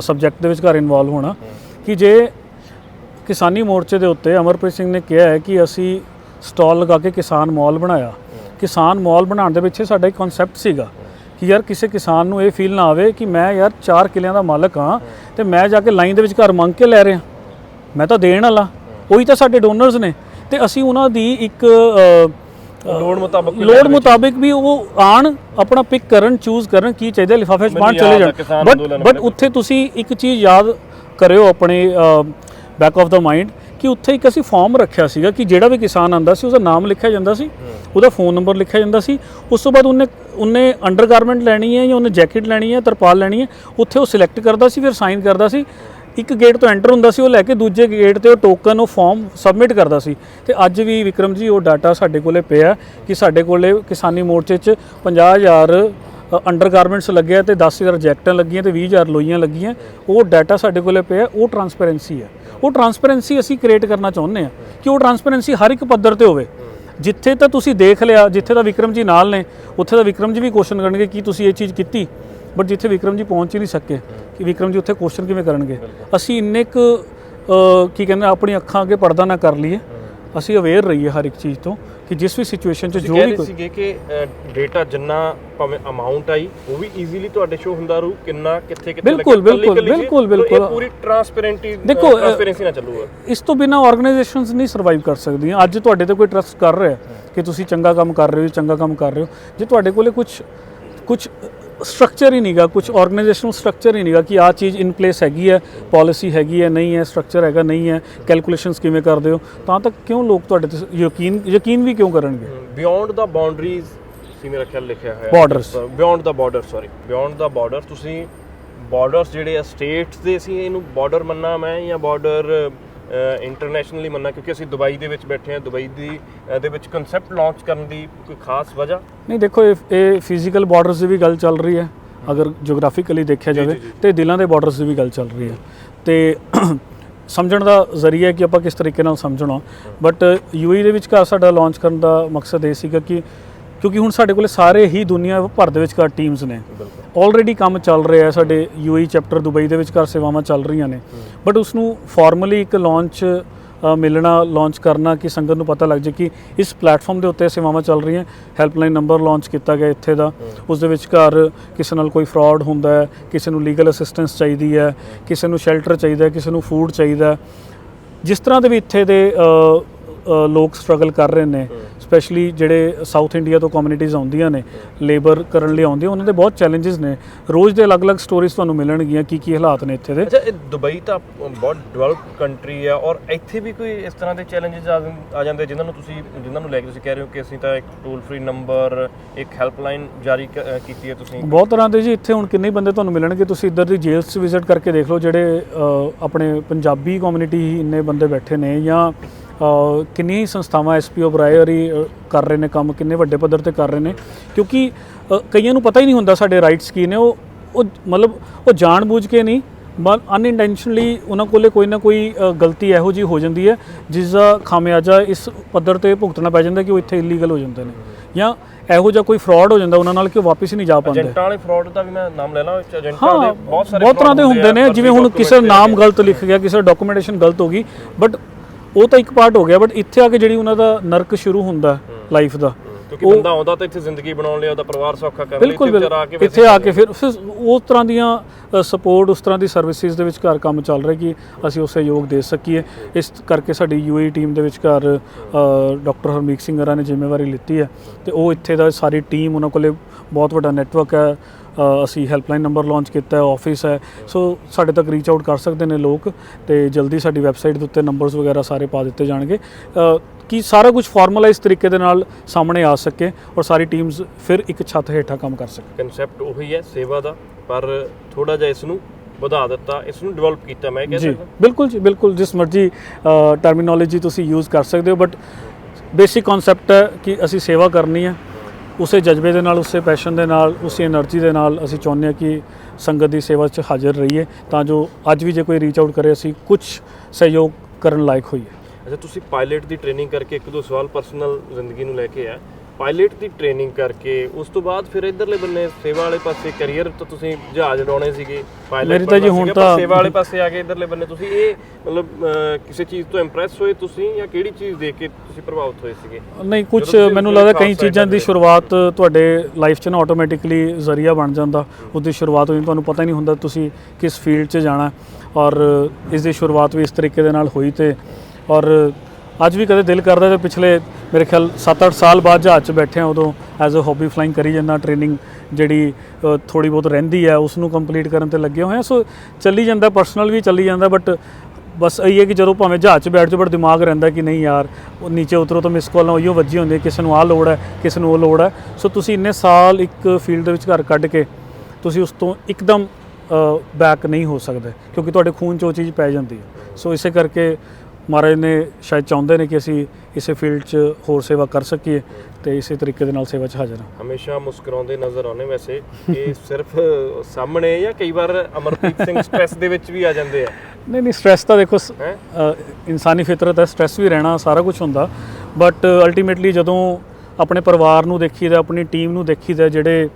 ਸਬਜੈਕਟ ਦੇ ਵਿੱਚ ਘਰ ਇਨਵੋਲਵ ਹੋਣਾ, ਕਿ ਜੇ ਕਿਸਾਨੀ ਮੋਰਚੇ ਦੇ ਉੱਤੇ ਅਮਰਪ੍ਰੀਤ ਸਿੰਘ ਨੇ ਕਿਹਾ ਹੈ ਕਿ ਅਸੀਂ ਸਟਾਲ ਲਗਾ ਕੇ ਕਿਸਾਨ ਮਾਲ ਬਣਾਇਆ। ਕਿਸਾਨ ਮਾਲ ਬਣਾਉਣ ਦੇ ਪਿੱਛੇ ਸਾਡਾ ਇੱਕ ਕਨਸੈਪਟ ਸੀਗਾ ਕਿ ਯਾਰ ਕਿਸੇ ਕਿਸਾਨ ਨੂੰ ਇਹ ਫੀਲ ਨਾ ਆਵੇ ਕਿ ਮੈਂ ਯਾਰ 4 ਕਿਲਿਆਂ ਦਾ ਮਾਲਕ ਹਾਂ ਤੇ ਮੈਂ ਜਾ ਕੇ ਲਾਈਨ ਦੇ ਵਿੱਚ ਘਰ ਮੰਗ ਕੇ ਲੈ ਰਿਹਾ। ਮੈਂ ਤਾਂ ਦੇਣ ਵਾਲਾ। ਉਹੀ ਤਾਂ ਸਾਡੇ ਡੋਨਰਸ ਨੇ। ਤੇ ਅਸੀਂ ਉਹਨਾਂ ਦੀ ਇੱਕ ਲੋੜ ਮੁਤਾਬਕ ਲੋੜ ਮੁਤਾਬਿਕ ਵੀ ਉਹ ਆਣ ਆਪਣਾ ਪਿਕ ਕਰਨ ਚੂਜ਼ ਕਰਨ ਕੀ ਚਾਹੀਦਾ ਲਿਫਾਫੇ 'ਚ ਪਾਣ ਚਲੇ ਜਾਣ। ਬਟ ਬਟ ਉੱਥੇ ਤੁਸੀਂ ਇੱਕ ਚੀਜ਼ ਯਾਦ ਕਰਿਓ ਆਪਣੇ ਬੈਕ ਆਫ ਦਾ ਮਾਈਂਡ ਕਿ ਉੱਥੇ ਇੱਕ ਅਸੀਂ ਫਾਰਮ ਰੱਖਿਆ ਸੀਗਾ ਕਿ ਜਿਹੜਾ ਵੀ ਕਿਸਾਨ ਆਂਦਾ ਸੀ ਉਹਦਾ ਨਾਮ ਲਿਖਿਆ ਜਾਂਦਾ ਸੀ ਉਹਦਾ ਫੋਨ ਨੰਬਰ ਲਿਖਿਆ ਜਾਂਦਾ ਸੀ ਉਸ ਤੋਂ ਬਾਅਦ ਉਹਨੇ ਉਹਨੇ ਅੰਡਰਗਾਰਮੈਂਟ ਲੈਣੀ ਹੈ ਜਾਂ ਉਹਨੇ ਜੈਕਟ ਲੈਣੀ ਹੈ ਤਰਪਾਲ ਲੈਣੀ ਹੈ ਉੱਥੇ ਉਹ ਸਿਲੈਕਟ ਕਰਦਾ ਸੀ ਫਿਰ ਸਾਈਨ ਕਰਦਾ ਸੀ ਇੱਕ ਗੇਟ ਤੋਂ ਐਂਟਰ ਹੁੰਦਾ ਸੀ, ਉਹ ਲੈ ਕੇ ਦੂਜੇ ਗੇਟ ਤੇ ਉਹ ਟੋਕਨ ਉਹ ਫਾਰਮ ਸਬਮਿਟ ਕਰਦਾ ਸੀ। ਤੇ ਅੱਜ ਵੀ ਵਿਕਰਮ ਜੀ, ਉਹ ਡਾਟਾ ਸਾਡੇ ਕੋਲੇ ਪਿਆ ਕਿ ਸਾਡੇ ਕੋਲੇ ਕਿਸਾਨੀ ਮੋਰਚੇ 'ਚ 50000 ਅੰਡਰਗਾਰਮੈਂਟਸ ਲੱਗਿਆ ਤੇ 10000 ਜੈਕਟਾਂ ਲੱਗੀਆਂ ਤੇ 20000 ਲੋਈਆਂ ਲੱਗੀਆਂ। ਉਹ ਡਾਟਾ ਸਾਡੇ ਕੋਲੇ ਪਿਆ, ਉਹ ਟਰਾਂਸਪੇਰੈਂਸੀ ਹੈ ਉਹ ਟਰਾਂਸਪੇਰੈਂਸੀ ਅਸੀਂ ਕ੍ਰੀਏਟ ਕਰਨਾ ਚਾਹੁੰਦੇ ਹਾਂ ਕਿ ਉਹ ਟਰਾਂਸਪੇਰੈਂਸੀ ਹਰ ਇੱਕ ਪੱਧਰ ਤੇ ਹੋਵੇ। ਜਿੱਥੇ ਤਾਂ ਤੁਸੀਂ ਦੇਖ ਲਿਆ, ਜਿੱਥੇ ਤਾਂ ਵਿਕਰਮ ਜੀ ਨਾਲ ਨੇ, ਉੱਥੇ ਤਾਂ ਵਿਕਰਮ ਜੀ ਵੀ ਕੁਐਸਚਨ ਕਰਨਗੇ ਕਿ ਤੁਸੀਂ ਇਹ ਚੀਜ਼ ਕੀਤੀ। ਬਟ ਜਿੱਥੇ ਵਿਕਰਮ ਜੀ ਪਹੁੰਚ ਹੀ ਨਹੀਂ ਸਕੇ ਕਿ ਵਿਕਰਮ ਜੀ ਉੱਥੇ ਕੁਐਸਚਨ ਕਿਵੇਂ ਕਰਨਗੇ? ਅਸੀਂ ਇੰਨੇ ਕੁ ਕੀ ਕਹਿੰਦੇ ਆਪਣੀ ਅੱਖਾਂ ਅੱਗੇ ਪਰਦਾ ਨਾ ਕਰ ਲਈਏ। ਅਸੀਂ ਅਵੇਅਰ ਰਹੀਏ ਹਰ ਇੱਕ ਚੀਜ਼ ਤੋਂ ਕਿ ਜਿਸ ਵੀ ਸਿਚੁਏਸ਼ਨ 'ਚ ਜੋ ਵੀ ਕੋਈ ਸੀਗੇ ਕਿ ਡੇਟਾ ਜਿੰਨਾ ਭਾਵੇਂ ਅਮਾਉਂਟ ਆਈ ਉਹ ਵੀ ਈਜ਼ੀਲੀ ਤੁਹਾਡੇ ਸ਼ੋ ਹੁੰਦਾ ਰਹੂ ਕਿੰਨਾ ਕਿੱਥੇ ਕਿੱਥੇ ਬਿਲਕੁਲ, ਬਿਲਕੁਲ, ਬਿਲਕੁਲ, ਬਿਲਕੁਲ। ਪੂਰੀ ਟਰਾਂਸਪੇਰੈਂਟੀ ਦੇਖੋ, ਟਰਾਂਸਪੇਰੈਂਸੀ ਨਾਲ ਚੱਲੂਗਾ। ਇਸ ਤੋਂ ਬਿਨਾ ਆਰਗੇਨਾਈਜੇਸ਼ਨਸ ਨਹੀਂ ਸਰਵਾਈਵ ਕਰ ਸਕਦੀਆਂ। ਅੱਜ ਤੁਹਾਡੇ ਤੇ ਕੋਈ ਟਰਸਟ ਕਰ ਰਿਹਾ ਕਿ ਤੁਸੀਂ ਚੰਗਾ ਕੰਮ ਕਰ ਰਹੇ ਹੋ ਚੰਗਾ ਕੰਮ ਕਰ ਰਹੇ ਹੋ। ਜੇ ਤੁਹਾਡੇ ਕੋਲੇ ਕੁਝ ਕੁਝ ਸਟਰਕਚਰ ਹੀ ਨਹੀਂਗਾ ਕੁਝ ਆਰਗੇਨਾਈਜੇਸ਼ਨਲ ਸਟਰਕਚਰ ਹੀ ਨਹੀਂਗਾ ਕਿ ਆਹ ਚੀਜ਼ ਇਨ ਪਲੇਸ ਹੈਗੀ ਹੈ ਪਾਲਿਸੀ ਹੈਗੀ ਹੈ ਨਹੀਂ ਹੈ ਸਟਰਕਚਰ ਹੈਗਾ ਨਹੀਂ ਹੈ ਕੈਲਕੂਲੇਸ਼ਨਸ ਕਿਵੇਂ ਕਰਦੇ ਹੋ? ਤਾਂ ਤੱਕ ਕਿਉਂ ਲੋਕ ਤੁਹਾਡੇ ਤੇ ਯਕੀਨ ਯਕੀਨ ਵੀ ਕਿਉਂ ਕਰਨਗੇ? ਬਿਯੋਂਡ ਦਾ ਬਾਉਂਡਰੀਜ਼ ਸੀ ਮੇਰਾ ਖਿਆਲ ਲਿਖਿਆ ਹੋਇਆ। Borders. Beyond the border sorry beyond the border ਤੁਸੀਂ ਬਾਰਡਰਸ ਜਿਹੜੇ ਆ ਸਟੇਟਸ ਦੇ ਸੀ ਇਹਨੂੰ ਬਾਰਡਰ ਮੰਨਾ ਮੈਂ ਜਾਂ ਬਾਰਡਰ ਇੰਟਰਨੈਸ਼ਨਲੀ ਮੰਨਾ ਕਿਉਂਕਿ ਅਸੀਂ ਦੁਬਈ ਦੇ ਵਿੱਚ ਬੈਠੇ ਹਾਂ ਦੁਬਈ ਦੀ ਦੇ ਵਿੱਚ ਕਨਸੈਪਟ ਲਾਂਚ ਕਰਨ ਦੀ ਕੋਈ ਖਾਸ ਵਜ੍ਹਾ? ਨਹੀਂ ਦੇਖੋ ਇਹ ਇਹ ਫਿਜ਼ੀਕਲ ਬਾਰਡਰਸ ਦੀ ਵੀ ਗੱਲ ਚੱਲ ਰਹੀ ਹੈ ਅਗਰ ਜੀਓਗ੍ਰਾਫਿਕਲੀ ਦੇਖਿਆ ਜਾਵੇ। ਤੇ ਦਿਲਾਂ ਦੇ ਬਾਰਡਰਸ ਦੀ ਵੀ ਗੱਲ ਚੱਲ ਰਹੀ ਹੈ। ਤੇ ਸਮਝਣ ਦਾ ਜ਼ਰੀਆ ਕਿ ਆਪਾਂ ਕਿਸ ਤਰੀਕੇ ਨਾਲ ਸਮਝਣਾ। ਬਟ ਯੂਈ ਦੇ ਵਿਚਕਾਰ ਸਾਡਾ ਲਾਂਚ ਕਰਨ ਦਾ ਮਕਸਦ ਇਹ ਸੀਗਾ ਕਿ ਕਿਉਂਕਿ ਹੁਣ ਸਾਡੇ ਕੋਲੇ ਸਾਰੇ ਹੀ ਦੁਨੀਆ ਭਰ ਦੇ ਵਿਚਕਾਰ ਟੀਮਸ ਨੇ। ਆਲਰੇਡੀ ਕੰਮ ਚੱਲ ਰਿਹਾ ਹੈ ਸਾਡੇ ਯੂਈ ਚੈਪਟਰ ਦੁਬਈ ਦੇ ਵਿਚਕਾਰ ਸੇਵਾਵਾਂ ਚੱਲ ਰਹੀਆਂ ਨੇ। ਬਟ ਉਸ ਨੂੰ ਫਾਰਮਲੀ ਇੱਕ ਲਾਂਚ ਮਿਲਣਾ ਲਾਂਚ ਕਰਨਾ ਕਿ ਸੰਗਤ ਨੂੰ ਪਤਾ ਲੱਗ ਜੇ ਕਿ ਇਸ ਪਲੇਟਫਾਰਮ ਦੇ ਉੱਤੇ ਸੇਵਾਵਾਂ ਚੱਲ ਰਹੀਆਂ। ਹੈਲਪਲਾਈਨ ਨੰਬਰ ਲਾਂਚ ਕੀਤਾ ਗਿਆ ਇੱਥੇ ਦਾ। ਉਸ ਦੇ ਵਿਚਕਾਰ ਕਿਸੇ ਨਾਲ ਕੋਈ ਫਰਾਡ ਹੁੰਦਾ ਹੈ ਕਿਸੇ ਨੂੰ ਲੀਗਲ ਅਸਿਸਟੈਂਸ ਚਾਹੀਦੀ ਹੈ ਕਿਸੇ ਨੂੰ ਸ਼ੈਲਟਰ ਚਾਹੀਦਾ ਹੈ ਕਿਸੇ ਨੂੰ ਫੂਡ ਚਾਹੀਦਾ ਜਿਸ ਤਰ੍ਹਾਂ ਦੇ ਵੀ ਇੱਥੇ ਦੇ ਲੋਕ ਸਟਰਗਲ ਕਰ ਰਹੇ ਨੇ ਸਪੈਸ਼ਲੀ ਜਿਹੜੇ ਸਾਊਥ ਇੰਡੀਆ ਤੋਂ ਕਮਿਊਨਿਟੀਜ਼ ਆਉਂਦੀਆਂ ਨੇ ਲੇਬਰ ਕਰਨ ਲਈ ਆਉਂਦੀਆਂ ਉਹਨਾਂ ਦੇ ਬਹੁਤ ਚੈਲੰਜਸ ਨੇ। ਰੋਜ਼ ਦੇ ਅਲੱਗ-ਅਲੱਗ ਸਟੋਰੀਜ਼ ਤੁਹਾਨੂੰ ਮਿਲਣਗੀਆਂ ਕੀ ਕੀ ਹਾਲਾਤ ਨੇ ਇੱਥੇ ਦੇ। ਅੱਛਾ ਇਹ ਦੁਬਈ ਤਾਂ ਬਹੁਤ ਡਿਵੈਲਪਡ ਕੰਟਰੀ ਆ ਔਰ ਇੱਥੇ ਵੀ ਕੋਈ ਇਸ ਤਰ੍ਹਾਂ ਦੇ ਚੈਲੰਜਸ ਆ ਜਾਂਦੇ ਜਿਨ੍ਹਾਂ ਨੂੰ ਤੁਸੀਂ ਜਿਨ੍ਹਾਂ ਨੂੰ ਲੈ ਕੇ ਤੁਸੀਂ ਕਹਿ ਰਹੇ ਹੋ ਕਿ ਅਸੀਂ ਤਾਂ ਇੱਕ ਟੋਲ ਫ੍ਰੀ ਨੰਬਰ ਇੱਕ ਹੈਲਪਲਾਈਨ ਜਾਰੀ ਕੀਤੀ ਹੈ ਤੁਸੀਂ। ਬਹੁਤ ਤਰ੍ਹਾਂ ਦੇ ਜੀ ਇੱਥੇ ਹੁਣ ਕਿੰਨੇ ਬੰਦੇ ਤੁਹਾਨੂੰ ਮਿਲਣਗੇ ਤੁਸੀਂ ਇੱਧਰ ਦੀ ਜੇਲਸ 'ਚ ਵਿਜ਼ਿਟ ਕਰਕੇ ਦੇਖ ਲਓ ਜਿਹੜੇ ਆਪਣੇ ਪੰਜਾਬੀ ਕਮਿਊਨਿਟੀ ਹੀ ਇੰਨੇ ਬੰਦੇ ਬੈਠੇ ਨੇ ਜਾਂ ਹੀ ਸੰਸਥਾਵਾਂ ਐਸਪੀਓ ਬਰਾਇਰੀ ਕਰ ਰਹੇ ਨੇ ਕੰਮ ਕਿੰਨੇ ਵੱਡੇ ਪੱਧਰ ਤੇ ਕਰ ਰਹੇ ਨੇ। ਕਿਉਂਕਿ ਕਈਆਂ ਨੂੰ ਪਤਾ ਹੀ ਨਹੀਂ ਹੁੰਦਾ ਸਾਡੇ ਰਾਈਟਸ ਕੀ ਨੇ ਉਹ ਉਹ ਮਤਲਬ ਉਹ ਜਾਣਬੁੱਝ ਕੇ ਨਹੀਂ ਅਨਇੰਟੈਂਸ਼ਨਲੀ ਉਹਨਾਂ ਕੋਲੇ ਕੋਈ ਨਾ ਕੋਈ ਗਲਤੀ ਇਹੋ ਜੀ ਹੋ ਜਾਂਦੀ ਹੈ ਜਿਸ ਦਾ ਖਾਮਿਆਜਾ ਇਸ ਪੱਧਰ ਤੇ ਭੁਗਤਣਾ ਪੈ ਜਾਂਦਾ ਕਿ ਉਹ ਇੱਥੇ ਇਲੀਗਲ ਹੋ ਜਾਂਦੇ ਨੇ। ਜਾਂ ਇਹੋ ਜਿਹਾ ਕੋਈ ਫਰਾਡ ਹੋ ਜਾਂਦਾ ਉਹਨਾਂ ਨਾਲ ਕਿ ਉਹ ਵਾਪਸ ਹੀ ਨਹੀਂ ਜਾ ਪਾਉਂਦੇ। ਏਜੰਟਾਂ ਵਾਲੇ ਫਰਾਡ ਦਾ ਵੀ ਮੈਂ ਨਾਮ ਲੈ ਲਾਂ ਏਜੰਟਾਂ ਦੇ ਬਹੁਤ ਸਾਰੇ ਬਹੁਤ ਤਰ੍ਹਾਂ ਦੇ ਹੁੰਦੇ ਨੇ ਜਿਵੇਂ ਹੁਣ ਕਿਸੇ ਨਾਮ ਗਲਤ ਲਿਖ ਗਿਆ ਕਿਸੇ ਦਾ ਡਾਕੂਮੈਂਟੇਸ਼ਨ ਗਲਤ ਹੋ ਗਈ ਬਟ ਉਹ ਤਾਂ ਇੱਕ ਪਾਰਟ ਹੋ ਗਿਆ ਬਟ ਇੱਥੇ ਆ ਕੇ ਜਿਹੜੀ ਉਹਨਾਂ ਦਾ ਨਰਕ ਸ਼ੁਰੂ ਹੁੰਦਾ ਲਾਈਫ ਦਾ। ਕਿਉਂਕਿ ਬੰਦਾ ਆਉਂਦਾ ਤਾਂ ਇੱਥੇ ਜ਼ਿੰਦਗੀ ਬਣਾਉਣ ਲਈ ਉਹਦਾ ਪਰਿਵਾਰ ਸੌਖਾ ਕਰਨ ਲਈ ਤੇ ਵਿਚਾਰਾ ਆ ਕੇ ਇੱਥੇ ਆ ਕੇ ਫਿਰ ਉਸ ਤਰ੍ਹਾਂ ਦੀਆਂ ਸਪੋਰਟ ਉਸ ਤਰ੍ਹਾਂ ਦੀ ਸਰਵਿਸਿਜ਼ ਦੇ ਵਿਚਕਾਰ ਕੰਮ ਚੱਲ ਰਿਹਾ ਕਿ ਅਸੀਂ ਉਸ ਸਹਿਯੋਗ ਦੇ ਸਕੀਏ। ਇਸ ਕਰਕੇ ਸਾਡੀ ਯੂਏਈ ਟੀਮ ਦੇ ਵਿਚਕਾਰ ਡਾਕਟਰ ਹਰਮੀਤ ਸਿੰਘ ਹਰਾਂ ਨੇ ਜ਼ਿੰਮੇਵਾਰੀ ਲਿੱਤੀ ਹੈ। ਤੇ ਉਹ ਇੱਥੇ ਦਾ ਸਾਰੀ ਟੀਮ ਉਹਨਾਂ ਕੋਲੇ ਬਹੁਤ ਵੱਡਾ ਨੈਟਵਰਕ ਹੈ। ਅਸੀਂ ਹੈਲਪਲਾਈਨ ਨੰਬਰ ਲਾਂਚ ਕੀਤਾ ਹੈ ਆਫਿਸ ਹੈ। ਸੋ ਸਾਡੇ ਤੱਕ ਰੀਚ ਆਊਟ ਕਰ ਸਕਦੇ ਨੇ ਲੋਕ ਤੇ ਜਲਦੀ ਸਾਡੀ ਵੈਬਸਾਈਟ ਦੇ ਉੱਤੇ ਨੰਬਰਸ ਵਗੈਰਾ ਸਾਰੇ ਪਾ ਦਿੱਤੇ ਜਾਣਗੇ। ਕਿ ਸਾਰਾ ਕੁਝ ਫਾਰਮਲਾਈਜ਼ ਤਰੀਕੇ ਦੇ ਨਾਲ ਸਾਹਮਣੇ ਆ ਸਕੇ ਔਰ ਸਾਰੀ ਟੀਮਸ ਫਿਰ ਇੱਕ ਛੱਤ ਹੇਠਾਂ ਕੰਮ ਕਰ ਸਕੇ। ਕਨਸੈਪਟ ਉਹੀ ਹੈ ਸੇਵਾ ਦਾ ਪਰ ਥੋੜਾ ਜਿਹਾ ਇਸ ਨੂੰ ਵਧਾ ਦਿੱਤਾ ਇਸ ਨੂੰ ਡਿਵੈਲਪ ਕੀਤਾ ਮੈਂ ਕਹਿ ਜੀ ਬਿਲਕੁਲ ਜੀ ਬਿਲਕੁਲ ਜਿਸ ਮਰਜ਼ੀ ਟਰਮੀਨੋਲੋਜੀ ਤੁਸੀਂ ਯੂਜ਼ ਕਰ ਸਕਦੇ ਹੋ ਬਟ ਬੇਸਿਕ ਕਨਸੈਪਟ ਹੈ ਕਿ ਅਸੀਂ ਸੇਵਾ ਕਰਨੀ ਹੈ ਉਸੇ ਜਜ਼ਬੇ ਦੇ ਨਾਲ, ਉਸੇ ਪੈਸ਼ਨ ਦੇ ਨਾਲ, ਉਸੇ એનર્ਜੀ ਦੇ ਨਾਲ ਅਸੀਂ ਚਾਹੁੰਦੇ ਹਾਂ ਕਿ ਸੰਗਤ ਦੀ ਸੇਵਾ 'ਚ ਹਾਜ਼ਰ ਰਹੀਏ ਤਾਂ ਜੋ ਅੱਜ ਵੀ ਜੇ ਕੋਈ ਰੀਚ ਆਊਟ ਕਰੇ ਅਸੀਂ ਕੁਝ ਸਹਿਯੋਗ ਕਰਨ ਲਾਇਕ ਹੋਈਏ। ਅੱਛਾ, ਤੁਸੀਂ ਪਾਇਲਟ ਦੀ ਟ੍ਰੇਨਿੰਗ ਕਰਕੇ ਇੱਕ ਦੋ ਸਵਾਲ ਪਰਸਨਲ ਜ਼ਿੰਦਗੀ ਨੂੰ ਲੈ ਕੇ ਆ ਪਾਇਲਟ ਦੀ ਟ੍ਰੇਨਿੰਗ ਕਰਕੇ ਉਸ ਤੋਂ ਬਾਅਦ ਫਿਰ ਇਧਰਲੇ ਬੰਨੇ ਸੇਵਾ ਵਾਲੇ ਪਾਸੇ ਕੈਰੀਅਰ ਤਾਂ ਤੁਸੀਂ ਜਹਾਜ਼ ਉਡਾਉਣੇ ਸੀਗੇ ਪਾਇਲਟ ਮੇਰੀ ਤਾਂ ਜੀ ਹੁਣ ਤਾਂ- ਸੇਵਾ ਵਾਲੇ ਪਾਸੇ ਆ ਕੇ ਇਧਰਲੇ ਬੰਨੇ ਤੁਸੀਂ ਇਹ ਮਤਲਬ ਕਿਸੇ ਚੀਜ਼ ਤੋਂ ਇੰਪ੍ਰੈਸ ਹੋਏ ਤੁਸੀਂ ਜਾਂ ਕਿਹੜੀ ਚੀਜ਼ ਦੇਖ ਕੇ ਤੁਸੀਂ ਪ੍ਰਭਾਵਿਤ ਹੋਏ ਸੀਗੇ? ਨਹੀਂ ਕੁਝ ਮੈਨੂੰ ਲੱਗਦਾ ਕਈ ਚੀਜ਼ਾਂ ਦੀ ਸ਼ੁਰੂਆਤ ਤੁਹਾਡੇ ਲਾਈਫ 'ਚ ਨਾ ਆਟੋਮੈਟਿਕਲੀ ਜ਼ਰੀਆ ਬਣ ਜਾਂਦਾ। ਉਹਦੀ ਸ਼ੁਰੂਆਤ ਹੋਈ ਤੁਹਾਨੂੰ ਪਤਾ ਹੀ ਨਹੀਂ ਹੁੰਦਾ ਤੁਸੀਂ ਕਿਸ ਫੀਲਡ 'ਚ ਜਾਣਾ ਔਰ ਇਸ ਦੀ ਸ਼ੁਰੂਆਤ ਵੀ ਇਸ ਤਰੀਕੇ ਦੇ ਨਾਲ ਹੋਈ ਤੇ ਔਰ ਅੱਜ ਵੀ ਕਦੇ ਦਿਲ ਕਰਦਾ ਤੇ ਪਿਛਲੇ ਮੇਰੇ ਖਿਆਲ 7-8 ਸਾਲ ਬਾਅਦ ਜਹਾਜ਼ 'ਚ ਬੈਠੇ ਆ ਉਦੋਂ ਐਜ਼ ਅ ਹੌਬੀ ਫਲਾਈਂਗ ਕਰੀ ਜਾਂਦਾ ਟ੍ਰੇਨਿੰਗ ਜਿਹੜੀ ਥੋੜੀ ਬਹੁਤ ਰਹਿੰਦੀ ਹੈ, ਉਸ ਨੂੰ ਕੰਪਲੀਟ ਕਰਨ ਤੇ ਲੱਗੇ ਹੋਏ ਆ ਸੋ ਚੱਲੀ ਜਾਂਦਾ ਪਰਸਨਲ ਵੀ ਚੱਲੀ ਜਾਂਦਾ ਬਟ ਬਸ ਇਹ ਹੈ ਕਿ ਜਦੋਂ ਭਾਵੇਂ ਜਹਾਜ਼ 'ਚ ਬੈਠ ਜਾਓ ਬਟ ਦਿਮਾਗ ਰਹਿੰਦਾ ਕਿ ਨਹੀਂ ਯਾਰ, ਉਹ ਨੀਚੇ ਉਤਰੋ ਤਾਂ ਮਿਸ ਕਾਲਾਂ ਉਹੀਓ ਵੱਜੀ ਹੁੰਦੀ ਕਿਸੇ ਨੂੰ ਆਹ ਲੋੜ ਹੈ, ਕਿਸੇ ਨੂੰ ਉਹ ਲੋੜ ਹੈ। ਸੋ ਤੁਸੀਂ ਇੰਨੇ ਸਾਲ ਇੱਕ ਫੀਲਡ ਦੇ ਵਿੱਚ ਘਰ ਕੱਢ ਕੇ ਤੁਸੀਂ ਉਸ ਤੋਂ ਇੱਕਦਮ ਬੈਕ ਨਹੀਂ ਹੋ ਸਕਦੇ, ਕਿਉਂਕਿ ਤੁਹਾਡੇ ਖੂਨ 'ਚ ਉਹ ਚੀਜ਼ ਪੈ ਜਾਂਦੀ ਹੈ। ਸੋ ਇਸੇ ਕਰਕੇ ਮਹਾਰਾਜ ਨੇ ਸ਼ਾਇਦ ਚਾਹੁੰਦੇ ਨੇ ਕਿ ਅਸੀਂ ਇਸੇ ਫੀਲਡ 'ਚ ਹੋਰ ਸੇਵਾ ਕਰ ਸਕੀਏ ਤੇ ਇਸੇ ਤਰੀਕੇ ਦੇ ਨਾਲ ਸੇਵਾ 'ਚ ਹਾਜ਼ਰ ਹਾਂ। ਹਮੇਸ਼ਾ ਮੁਸਕਰਾਉਂਦੇ ਨਜ਼ਰ ਆਉਂਦੇ ਵੈਸੇ ਇਹ ਸਿਰਫ ਸਾਹਮਣੇ ਜਾਂ ਕਈ ਵਾਰ ਅਮਰਪ੍ਰੀਤ ਸਿੰਘ ਸਟ੍ਰੈਸ ਦੇ ਵਿੱਚ ਵੀ ਆ ਜਾਂਦੇ ਆ? ਨਹੀਂ ਨਹੀਂ ਸਟ੍ਰੈਸ ਤਾਂ ਦੇਖੋ ਇਨਸਾਨੀ ਫਿਤਰਤ ਹੈ ਸਟ੍ਰੈਸ ਵੀ ਰਹਿਣਾ ਸਾਰਾ ਕੁਝ ਹੁੰਦਾ। ਬਟ ਅਲਟੀਮੇਟਲੀ ਜਦੋਂ ਆਪਣੇ ਪਰਿਵਾਰ ਨੂੰ ਦੇਖੀਦਾ ਆਪਣੀ ਟੀਮ ਨੂੰ ਦੇਖੀਦਾ ਜਿਹੜੇ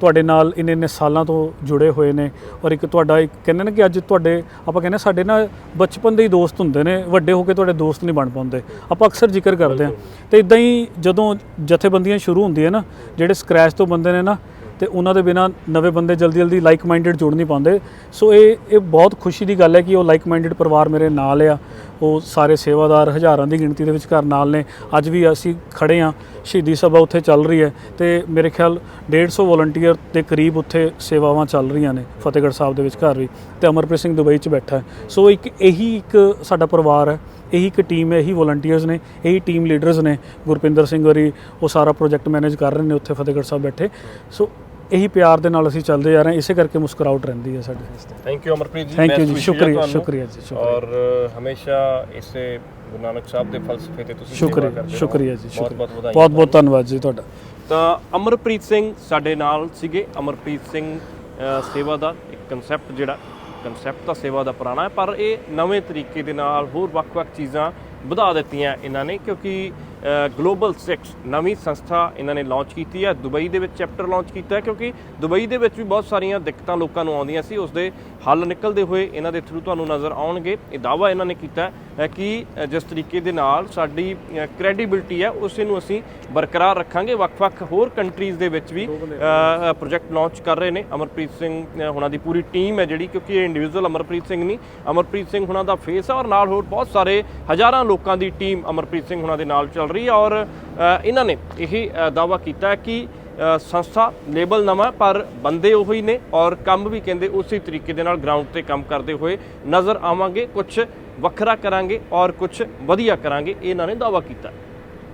ਤੁਹਾਡੇ ਨਾਲ ਇੰਨੇ ਇੰਨੇ ਸਾਲਾਂ ਤੋਂ ਜੁੜੇ ਹੋਏ ਨੇ ਔਰ ਇੱਕ ਤੁਹਾਡਾ ਇੱਕ ਕਹਿੰਦੇ ਨੇ ਕਿ ਅੱਜ ਤੁਹਾਡੇ, ਆਪਾਂ ਕਹਿੰਦੇ ਸਾਡੇ ਨਾਲ ਬਚਪਨ ਦੇ ਹੀ ਦੋਸਤ ਹੁੰਦੇ ਨੇ, ਵੱਡੇ ਹੋ ਕੇ ਤੁਹਾਡੇ ਦੋਸਤ ਨਹੀਂ ਬਣ ਪਾਉਂਦੇ। ਆਪਾਂ ਅਕਸਰ ਜ਼ਿਕਰ ਕਰਦੇ ਹਾਂ। ਤੇ ਇਦਾਂ ਹੀ ਜਦੋਂ ਜਥੇਬੰਦੀਆਂ ਸ਼ੁਰੂ ਹੁੰਦੀਆਂ ਨਾ, ਜਿਹੜੇ ਸਕ੍ਰੈਚ ਤੋਂ ਬੰਦੇ ਨੇ ਨਾ ਤੇ ਉਹਨਾਂ ਦੇ ਬਿਨਾ ਨਵੇਂ ਬੰਦੇ ਜਲਦੀ ਜਲਦੀ ਲਾਈਕ ਮਾਈਂਡਡ ਜੁੜ ਨਹੀਂ ਪਾਉਂਦੇ। ਸੋ ਇਹ ਇਹ ਬਹੁਤ ਖੁਸ਼ੀ ਦੀ ਗੱਲ ਹੈ ਕਿ ਉਹ ਲਾਈਕ ਮਾਈਂਡਡ ਪਰਿਵਾਰ ਮੇਰੇ ਨਾਲ ਆ। ਉਹ ਸਾਰੇ ਸੇਵਾਦਾਰ ਹਜ਼ਾਰਾਂ ਦੀ ਗਿਣਤੀ ਦੇ ਵਿੱਚ ਘਰ ਨਾਲ ਨੇ। ਅੱਜ ਵੀ ਅਸੀਂ ਖੜੇ ਆ ਸ਼ਹੀਦੀ ਸਭਾ ਉੱਥੇ ਚੱਲ ਰਹੀ ਹੈ ਤੇ ਮੇਰੇ ਖਿਆਲ 150 ਵੋਲੰਟੀਅਰ ਦੇ ਕਰੀਬ ਉੱਥੇ ਸੇਵਾਵਾਂ ਚੱਲ ਰਹੀਆਂ ਨੇ ਫਤਿਹਗੜ੍ਹ ਸਾਹਿਬ ਦੇ ਵਿੱਚ ਘਰ ਵੀ ਤੇ ਅਮਰਪ੍ਰੀਤ ਸਿੰਘ ਦੁਬਈ 'ਚ ਬੈਠਾ ਸੋ ਇੱਕ, ਇਹੀ ਇੱਕ ਸਾਡਾ ਪਰਿਵਾਰ ਹੈ। ਇਹੀ ਇੱਕ ਟੀਮ ਹੈ। ਇਹੀ ਵੋਲੰਟੀਅਰਸ ਨੇ। ਇਹੀ ਟੀਮ ਲੀਡਰਸ ਨੇ। ਗੁਰਪਿੰਦਰ ਸਿੰਘ ਹੋਰੀ ਉਹ ਸਾਰਾ ਪ੍ਰੋਜੈਕਟ ਮੈਨੇਜ ਕਰ ਰਹੇ ਨੇ ਉੱਥੇ ਫਤਿਹਗੜ੍ਹ ਸਾਹਿਬ ਬੈਠੇ। ਸੋ ਇਹੀ ਪਿਆਰ ਦੇ ਨਾਲ ਅਸੀਂ ਚੱਲਦੇ ਜਾ ਰਹੇ ਹਾਂ ਇਸੇ ਕਰਕੇ ਮੁਸਕਰਾਹਟ ਰਹਿੰਦੀ ਹੈ ਸਾਡੇ ਥੈਂਕ ਯੂ ਅਮਰਪ੍ਰੀਤ ਜੀ। ਥੈਂਕ ਯੂ ਜੀ ਸ਼ੁਕਰੀਆ। ਸ਼ੁਕਰੀਆ ਜੀ ਸ਼ੁਕਰੀਆ। ਔਰ ਹਮੇਸ਼ਾ ਇਸੇ ਗੁਰੂ ਨਾਨਕ ਸਾਹਿਬ ਦੇ ਫਲਸਫੇ ਤੇ ਤੁਸੀਂ ਸੇਵਾ ਸ਼ੁਕਰੀਆ। ਸ਼ੁਕਰੀਆ ਜੀ ਬਹੁਤ ਸ਼ੁਕਰੀਆ। ਬਹੁਤ ਬਹੁਤ ਬਹੁਤ ਧੰਨਵਾਦ ਜੀ ਤੁਹਾਡਾ। ਤਾਂ ਅਮਰਪ੍ਰੀਤ ਸਿੰਘ ਸਾਡੇ ਨਾਲ ਸੀਗੇ। ਅਮਰਪ੍ਰੀਤ ਸਿੰਘ ਸੇਵਾ ਦਾ ਇੱਕ ਕਨਸੈਪਟ ਜਿਹੜਾ ਕਨਸੈਪਟ ਤਾਂ ਸੇਵਾ ਦਾ ਪੁਰਾਣਾ ਹੈ ਪਰ ਇਹ ਨਵੇਂ ਤਰੀਕੇ ਦੇ ਨਾਲ ਹੋਰ ਵੱਖ-ਵੱਖ ਚੀਜ਼ਾਂ ਵਧਾ ਦਿੱਤੀਆਂ ਇਹਨਾਂ ਨੇ ਕਿਉਂਕਿ ਗਲੋਬਲ 6 ਨਵੀਂ ਸੰਸਥਾ ਇਹਨਾਂ ਨੇ ਲਾਂਚ ਕੀਤੀ ਹੈ। ਦੁਬਈ ਦੇ ਵਿੱਚ ਚੈਪਟਰ ਲਾਂਚ ਕੀਤਾ ਹੈ ਕਿਉਂਕਿ ਦੁਬਈ ਦੇ ਵਿੱਚ ਵੀ ਬਹੁਤ ਸਾਰੀਆਂ ਦਿੱਕਤਾਂ ਲੋਕਾਂ ਨੂੰ ਆਉਂਦੀਆਂ ਸੀ। ਉਸ ਦੇ ਹੱਲ ਨਿਕਲਦੇ ਹੋਏ ਇਹਨਾਂ ਦੇ ਥਰੂ ਤੁਹਾਨੂੰ ਨਜ਼ਰ ਆਉਣਗੇ। ਇਹ ਦਾਵਾ ਇਹਨਾਂ ਨੇ ਕੀਤਾ ਕਿ ਜਿਸ ਤਰੀਕੇ ਦੇ ਨਾਲ ਸਾਡੀ ਕ੍ਰੈਡੀਬਿਲਟੀ ਹੈ ਉਸੇ ਨੂੰ ਅਸੀਂ ਬਰਕਰਾਰ ਰੱਖਾਂਗੇ। ਵੱਖ-ਵੱਖ ਹੋਰ ਕੰਟਰੀਜ਼ ਦੇ ਵਿੱਚ ਵੀ ਪ੍ਰੋਜੈਕਟ ਲਾਂਚ ਕਰ ਰਹੇ ਨੇ। ਅਮਰਪ੍ਰੀਤ ਸਿੰਘ ਹੁਣਾਂ ਦੀ ਪੂਰੀ ਟੀਮ ਹੈ ਜਿਹੜੀ ਕਿਉਂਕਿ ਇਹ ਇੰਡੀਵਿਜੂਅਲ ਅਮਰਪ੍ਰੀਤ ਸਿੰਘ ਨਹੀਂ। ਅਮਰਪ੍ਰੀਤ ਸਿੰਘ ਹੁਣਾਂ ਦਾ ਫੇਸ ਹੈ ਔਰ ਨਾਲ ਹੋਰ ਬਹੁਤ ਸਾਰੇ ਹਜ਼ਾਰਾਂ ਲੋਕਾਂ ਦੀ ਟੀਮ ਅਮਰਪ੍ਰੀਤ ਸਿੰਘ ਹੁਣਾਂ ਦੇ ਨਾਲ ਚੱਲ ਰਹੀ ਹੈ ਔਰ ਇਹਨਾਂ ਨੇ ਇਹ ਦਾਵਾ ਕੀਤਾ ਕਿ ਸੰਸਥਾ ਲੇਬਲ ਨਵਾਂ ਪਰ ਬੰਦੇ ਉਹੀ ਨੇ ਔਰ ਕੰਮ ਵੀ ਕਹਿੰਦੇ ਉਸੇ ਤਰੀਕੇ ਦੇ ਨਾਲ ਗਰਾਊਂਡ ਤੇ ਕੰਮ ਕਰਦੇ ਹੋਏ ਨਜ਼ਰ ਆਵਾਂਗੇ ਕੁਝ ਵੱਖਰਾ ਕਰਾਂਗੇ ਔਰ ਕੁਝ ਵਧੀਆ ਕਰਾਂਗੇ, ਇਹਨਾਂ ਨੇ ਦਾਵਾ ਕੀਤਾ